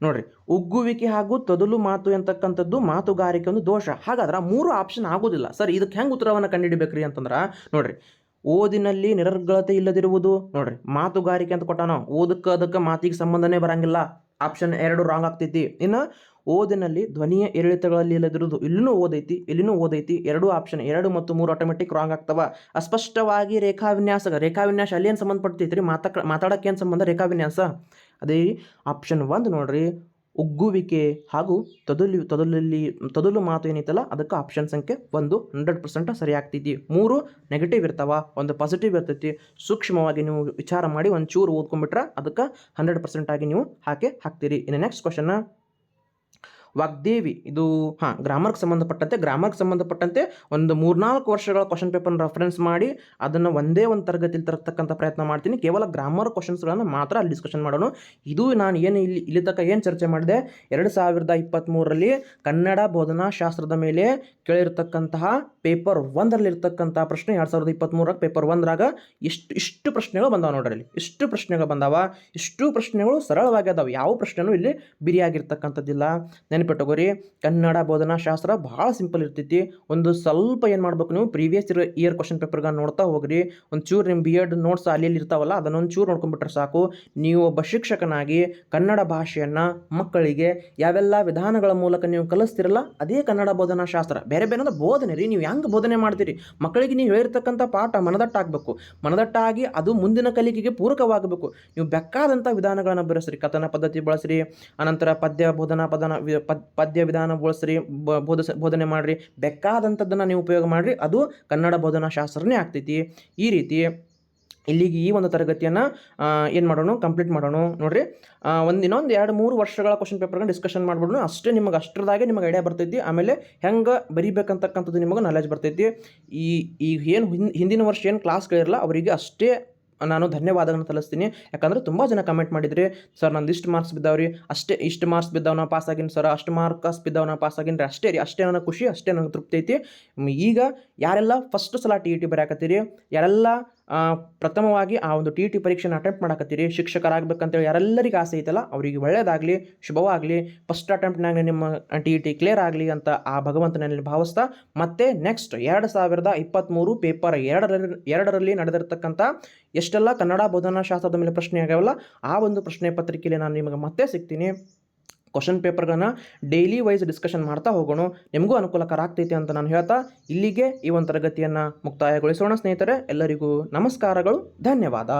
ನೋಡ್ರಿ, ಉಗ್ಗುವಿಕೆ ಹಾಗೂ ತೊದಲು ಮಾತು ಅಂತಕ್ಕಂಥದ್ದು ಮಾತುಗಾರಿಕೆ ಒಂದು ದೋಷ. ಹಾಗಾದ್ರೆ ಮೂರು ಆಪ್ಷನ್ ಆಗೋದಿಲ್ಲ. ಸರ್, ಇದಕ್ಕೆ ಹೆಂಗೆ ಉತ್ತರವನ್ನು ಕಂಡುಹಿಡಿಬೇಕ್ರಿ ಅಂತಂದ್ರೆ, ನೋಡ್ರಿ, ಓದಿನಲ್ಲಿ ನಿರರ್ಗಳತೆ ಇಲ್ಲದಿರುವುದು, ನೋಡ್ರಿ, ಮಾತುಗಾರಿಕೆ ಅಂತ ಕೊಟ್ಟಾನೋ? ಓದಕ್ಕೆ ಅದಕ್ಕೆ ಮಾತಿಗೆ ಸಂಬಂಧನೇ ಬರಂಗಿಲ್ಲ. ಆಪ್ಷನ್ ಎರಡು ರಾಂಗ್ ಆಗ್ತೈತಿ. ಇನ್ನು ಓದಿನಲ್ಲಿ ಧ್ವನಿಯ ಏರಿಳಿತಗಳಲ್ಲಿ ಇಲ್ಲದಿರುವುದು ಇಲ್ಲಿನೂ ಓದೈತಿ ಇಲ್ಲಿನೂ ಓದೈತಿ. ಎರಡು ಆಪ್ಷನ್ ಎರಡು ಮತ್ತು ಮೂರು ಆಟೋಮೆಟಿಕ್ ರಾಂಗ್ ಆಗ್ತವ. ಅಸ್ಪಷ್ಟವಾಗಿ ರೇಖಾವಿನ್ಯಾಸ ರೇಖಾವಿನ್ಯಾಸ ಅಲ್ಲಿ ಏನು ಸಂಬಂಧಪಡ್ತೈತಿ ರೀ ಮಾತಾಕ ಮಾತಾಡೋಕೆ ಏನು ಸಂಬಂಧ? ರೇಖಾವಿನ್ಯಾಸ. ಅದೇ ಆಪ್ಷನ್ ಒಂದು ನೋಡ್ರಿ. ಉಗ್ಗುವಿಕೆ ಹಾಗೂ ತೊದಲು, ತೊದಲಲ್ಲಿ, ತೊದಲು ಮಾತು ಏನೈತಲ್ಲ ಅದಕ್ಕೆ ಆಪ್ಷನ್ ಸಂಖ್ಯೆ ಒಂದು ಹಂಡ್ರೆಡ್ ಪರ್ಸೆಂಟ್ ಸರಿ ಆಗ್ತೈತಿ ಮೂರು ನೆಗೆಟಿವ್ ಇರ್ತಾವ, ಒಂದು ಪಾಸಿಟಿವ್ ಇರ್ತೈತಿ. ಸೂಕ್ಷ್ಮವಾಗಿ ನೀವು ವಿಚಾರ ಮಾಡಿ ಒಂದು ಚೂರು ಓದ್ಕೊಂಡ್ಬಿಟ್ರೆ ಅದಕ್ಕೆ ಹಂಡ್ರೆಡ್ ಪರ್ಸೆಂಟ್ ಆಗಿ ನೀವು ಹಾಕಿ ಹಾಕ್ತೀರಿ. ಇನ್ನು ನೆಕ್ಸ್ಟ್ ಕ್ವಶನ್ ವಾಗ್ದೇವಿ. ಇದು ಹಾಂ ಗ್ರಾಮರ್ಗೆ ಸಂಬಂಧಪಟ್ಟಂತೆ ಗ್ರಾಮರ್ಗೆ ಸಂಬಂಧಪಟ್ಟಂತೆ ಒಂದು ಮೂರ್ನಾಲ್ಕು ವರ್ಷಗಳ ಕ್ವಶನ್ ಪೇಪರ್ ರೆಫರೆನ್ಸ್ ಮಾಡಿ ಅದನ್ನು ಒಂದೇ ಒಂದು ತರಗತಿಯಲ್ಲಿ ತರತಕ್ಕಂಥ ಪ್ರಯತ್ನ ಮಾಡ್ತೀನಿ. ಕೇವಲ ಗ್ರಾಮರ್ ಕ್ವಶನ್ಸ್ಗಳನ್ನು ಮಾತ್ರ ಅಲ್ಲಿ ಡಿಸ್ಕಷನ್ ಮಾಡೋಣ. ಇದು ನಾನು ಏನು ಇಲ್ಲಿ ಇಲ್ಲಿ ತಕ್ಕ ಏನು ಚರ್ಚೆ ಮಾಡಿದೆ? ಎರಡು ಸಾವಿರದ ಇಪ್ಪತ್ತ್ಮೂರರಲ್ಲಿ ಕನ್ನಡ ಬೋಧನಾ ಶಾಸ್ತ್ರದ ಮೇಲೆ ಕೇಳಿರ್ತಕ್ಕಂತಹ ಪೇಪರ್ ಒಂದರಲ್ಲಿರ್ತಕ್ಕಂಥ ಪ್ರಶ್ನೆ ಎರಡು ಸಾವಿರದ ಇಪ್ಪತ್ತ್ಮೂರಾಗ ಪೇಪರ್ ಒಂದರಾಗ ಇಷ್ಟು ಇಷ್ಟು ಪ್ರಶ್ನೆಗಳು ಬಂದಾವೆ ನೋಡ್ರಿ ಇಲ್ಲಿ ಇಷ್ಟು ಪ್ರಶ್ನೆಗಳು ಬಂದಾವ. ಇಷ್ಟು ಪ್ರಶ್ನೆಗಳು ಸರಳವಾಗಿ ಅದಾವೆ. ಯಾವ ಪ್ರಶ್ನೆನೂ ಇಲ್ಲಿ ಬಿರಿಯಾಗಿರ್ತಕ್ಕಂಥದ್ದಿಲ್ಲ ನೆನಪಿಟ್ಟುಕೋರಿ ಕನ್ನಡ ಬೋಧನಾ ಶಾಸ್ತ್ರ ಭಾಳ ಸಿಂಪಲ್ ಇರ್ತೈತಿ. ಒಂದು ಸ್ವಲ್ಪ ಏನು ಮಾಡ್ಬೇಕು ನೀವು? ಪ್ರೀವಿಯಸ್ ಇಯರ್ ಕ್ವಶನ್ ಪೇಪರ್ಗಳನ್ನ ನೋಡ್ತಾ ಹೋಗ್ರಿ. ಒಂದು ಚೂರು ನಿಮ್ಮ ಬಿ ಎಡ್ ನೋಟ್ಸ್ ಅಲ್ಲಿ ಇರ್ತಾವಲ್ಲ ಅದನ್ನೊಂದು ಚೂರು ನೋಡ್ಕೊಂಡ್ಬಿಟ್ರೆ ಸಾಕು. ನೀವು ಒಬ್ಬ ಶಿಕ್ಷಕನಾಗಿ ಕನ್ನಡ ಭಾಷೆಯನ್ನು, ಮಕ್ಕಳಿಗೆ ಯಾವೆಲ್ಲ ವಿಧಾನಗಳ ಮೂಲಕ ನೀವು ಕಲಿಸ್ತಿರಲ್ಲ, ಅದೇ ಕನ್ನಡ ಬೋಧನಾ ಶಾಸ್ತ್ರ ಬೇರೆ ಬೇರೆ ಅಂದ್ರೆ ಬೋಧನೆ ರೀ. ನೀವು ಹೆಂಗೆ ಬೋಧನೆ ಮಾಡ್ತೀರಿ? ಮಕ್ಕಳಿಗೆ ನೀವು ಹೇಳಿರ್ತಕ್ಕಂಥ ಪಾಠ ಮನದಟ್ಟಾಗಬೇಕು. ಮನದಟ್ಟಾಗಿ ಅದು ಮುಂದಿನ ಕಲಿಕೆಗೆ ಪೂರಕವಾಗಬೇಕು. ನೀವು ಬೆಕ್ಕಾದಂಥ ವಿಧಾನಗಳನ್ನು ಬಳಸ್ರಿ ಕಥನ ಪದ್ಧತಿ ಬಳಸ್ರಿ. ಅನಂತರ ಪದ್ಯ ಬೋಧನಾ ಪದನ ಪದ್ ಪದ್ಯ ವಿಧಾನ ಬಳಸ್ರಿ ಬೋಧ ಬೋಧನೆ ಮಾಡಿರಿ, ಬೇಕಾದಂಥದ್ದನ್ನು ನೀವು ಉಪಯೋಗ ಮಾಡಿರಿ, ಅದು ಕನ್ನಡ ಬೋಧನಾ ಶಾಸ್ತ್ರನೇ ಆಗ್ತೈತಿ. ಈ ರೀತಿ ಇಲ್ಲಿಗೆ ಈ ಒಂದು ತರಗತಿಯನ್ನು ಏನು ಮಾಡೋಣ ಕಂಪ್ಲೀಟ್ ಮಾಡೋಣ. ನೋಡಿರಿ ಒಂದು ಇನ್ನೊಂದು ಎರಡು ಮೂರು ವರ್ಷಗಳ ಕ್ವಶನ್ ಪೇಪರ್ನ ಡಿಸ್ಕಷನ್ ಮಾಡ್ಬಿಡೋಣ. ಅಷ್ಟೇ ನಿಮಗೆ ಅಷ್ಟರದಾಗೆ ನಿಮಗೆ ಐಡಿಯಾ ಬರ್ತೈತಿ. ಆಮೇಲೆ ಹೆಂಗೆ ಬರಿಬೇಕಂತಕ್ಕಂಥದ್ದು ನಿಮಗೆ ನಾಲೆಜ್ ಬರ್ತೈತಿ. ಈ ಈಗ ಏನು ಹಿಂದಿನ ವರ್ಷ ಏನು ಕ್ಲಾಸ್ಗಳಿರಲ್ಲ ಅವರಿಗೆ ಅಷ್ಟೇ ನಾನು ಧನ್ಯವಾದಗಳನ್ನು ತಲಿಸ್ತೀನಿ ಯಾಕಂದ್ರೆ ತುಂಬ ಜನ ಕಮೆಂಟ್ ಮಾಡಿದ್ರಿ, ಸರ್ ನಂದು ಇಷ್ಟು ಮಾರ್ಕ್ಸ್ ಬಿದ್ದಾವ್ರಿ, ಅಷ್ಟೇ ಇಷ್ಟು ಮಾರ್ಕ್ಸ್ ಬಿದ್ದಾವ ನಾ ಪಾಸ್ ಆಗಿನ ಸರ್, ಅಷ್ಟು ಮಾರ್ಕ್ಸ್ ಬಿದ್ದವನ ಪಾಸ್ ಆಗಿನ್ರಿ ಅಷ್ಟೇ ರೀ, ಅಷ್ಟೇ ನನಗೆ ಖುಷಿ, ಅಷ್ಟೇ ನನಗೆ ತೃಪ್ತಿ ಐತಿ. ಈಗ ಯಾರೆಲ್ಲ ಫಸ್ಟ್ ಸಲ ಟಿ ಇ ಟಿ ಬರೆಯಾಕತ್ತೀರಿ ಯಾರೆಲ್ಲ ಪ್ರಥಮವಾಗಿ ಆ ಒಂದು ಟಿ ಟಿ ಪರೀಕ್ಷೆನ ಅಟೆಂಪ್ಟ್ ಮಾಡಕತ್ತೀರಿ. ಶಿಕ್ಷಕರಾಗಬೇಕಂತೇಳಿ ಯಾರೆಲ್ಲರಿಗೆ ಆಸೆ ಐತಲ್ಲ, ಅವರಿಗೆ ಒಳ್ಳೆಯದಾಗಲಿ ಶುಭವಾಗಲಿ ಫಸ್ಟ್ ಅಟೆಂಪ್ಟ್ನಾಗ ನಿಮ್ಮ ಟಿ ಟಿ ಕ್ಲಿಯರ್ ಆಗಲಿ ಅಂತ ಆ ಭಗವಂತನಲ್ಲಿ ಭಾವಿಸ್ತಾ, ಮತ್ತೆ ನೆಕ್ಸ್ಟ್ ಎರಡು ಸಾವಿರದ ಇಪ್ಪತ್ತ್ಮೂರು ಪೇಪರ್ ಎರಡರಲ್ಲಿ ಎರಡರಲ್ಲಿ ನಡೆದಿರ್ತಕ್ಕಂಥ ಎಷ್ಟೆಲ್ಲ ಕನ್ನಡ ಬೋಧನಾ ಶಾಸ್ತ್ರದ ಮೇಲೆ ಪ್ರಶ್ನೆ ಆಗ್ಯಾವಲ್ಲ ಆ ಒಂದು ಪ್ರಶ್ನೆ ಪತ್ರಿಕೆಯಲ್ಲಿ ನಾನು ನಿಮಗೆ ಮತ್ತೆ ಸಿಗ್ತೀನಿ. ಕ್ವಶನ್ ಪೇಪರ್ಗಳನ್ನು ಡೈಲಿ ವೈಸ್ ಡಿಸ್ಕಷನ್ ಮಾಡ್ತಾ ಹೋಗೋಣ. ನಿಮಗೂ ಅನುಕೂಲಕರ ಆಗ್ತೈತಿ ಅಂತ ನಾನು ಹೇಳ್ತಾ ಇಲ್ಲಿಗೆ ಈ ಒಂದು ತರಗತಿಯನ್ನು ಮುಕ್ತಾಯಗೊಳಿಸೋಣ ಸ್ನೇಹಿತರೆ, ಎಲ್ಲರಿಗೂ ನಮಸ್ಕಾರಗಳು, ಧನ್ಯವಾದ.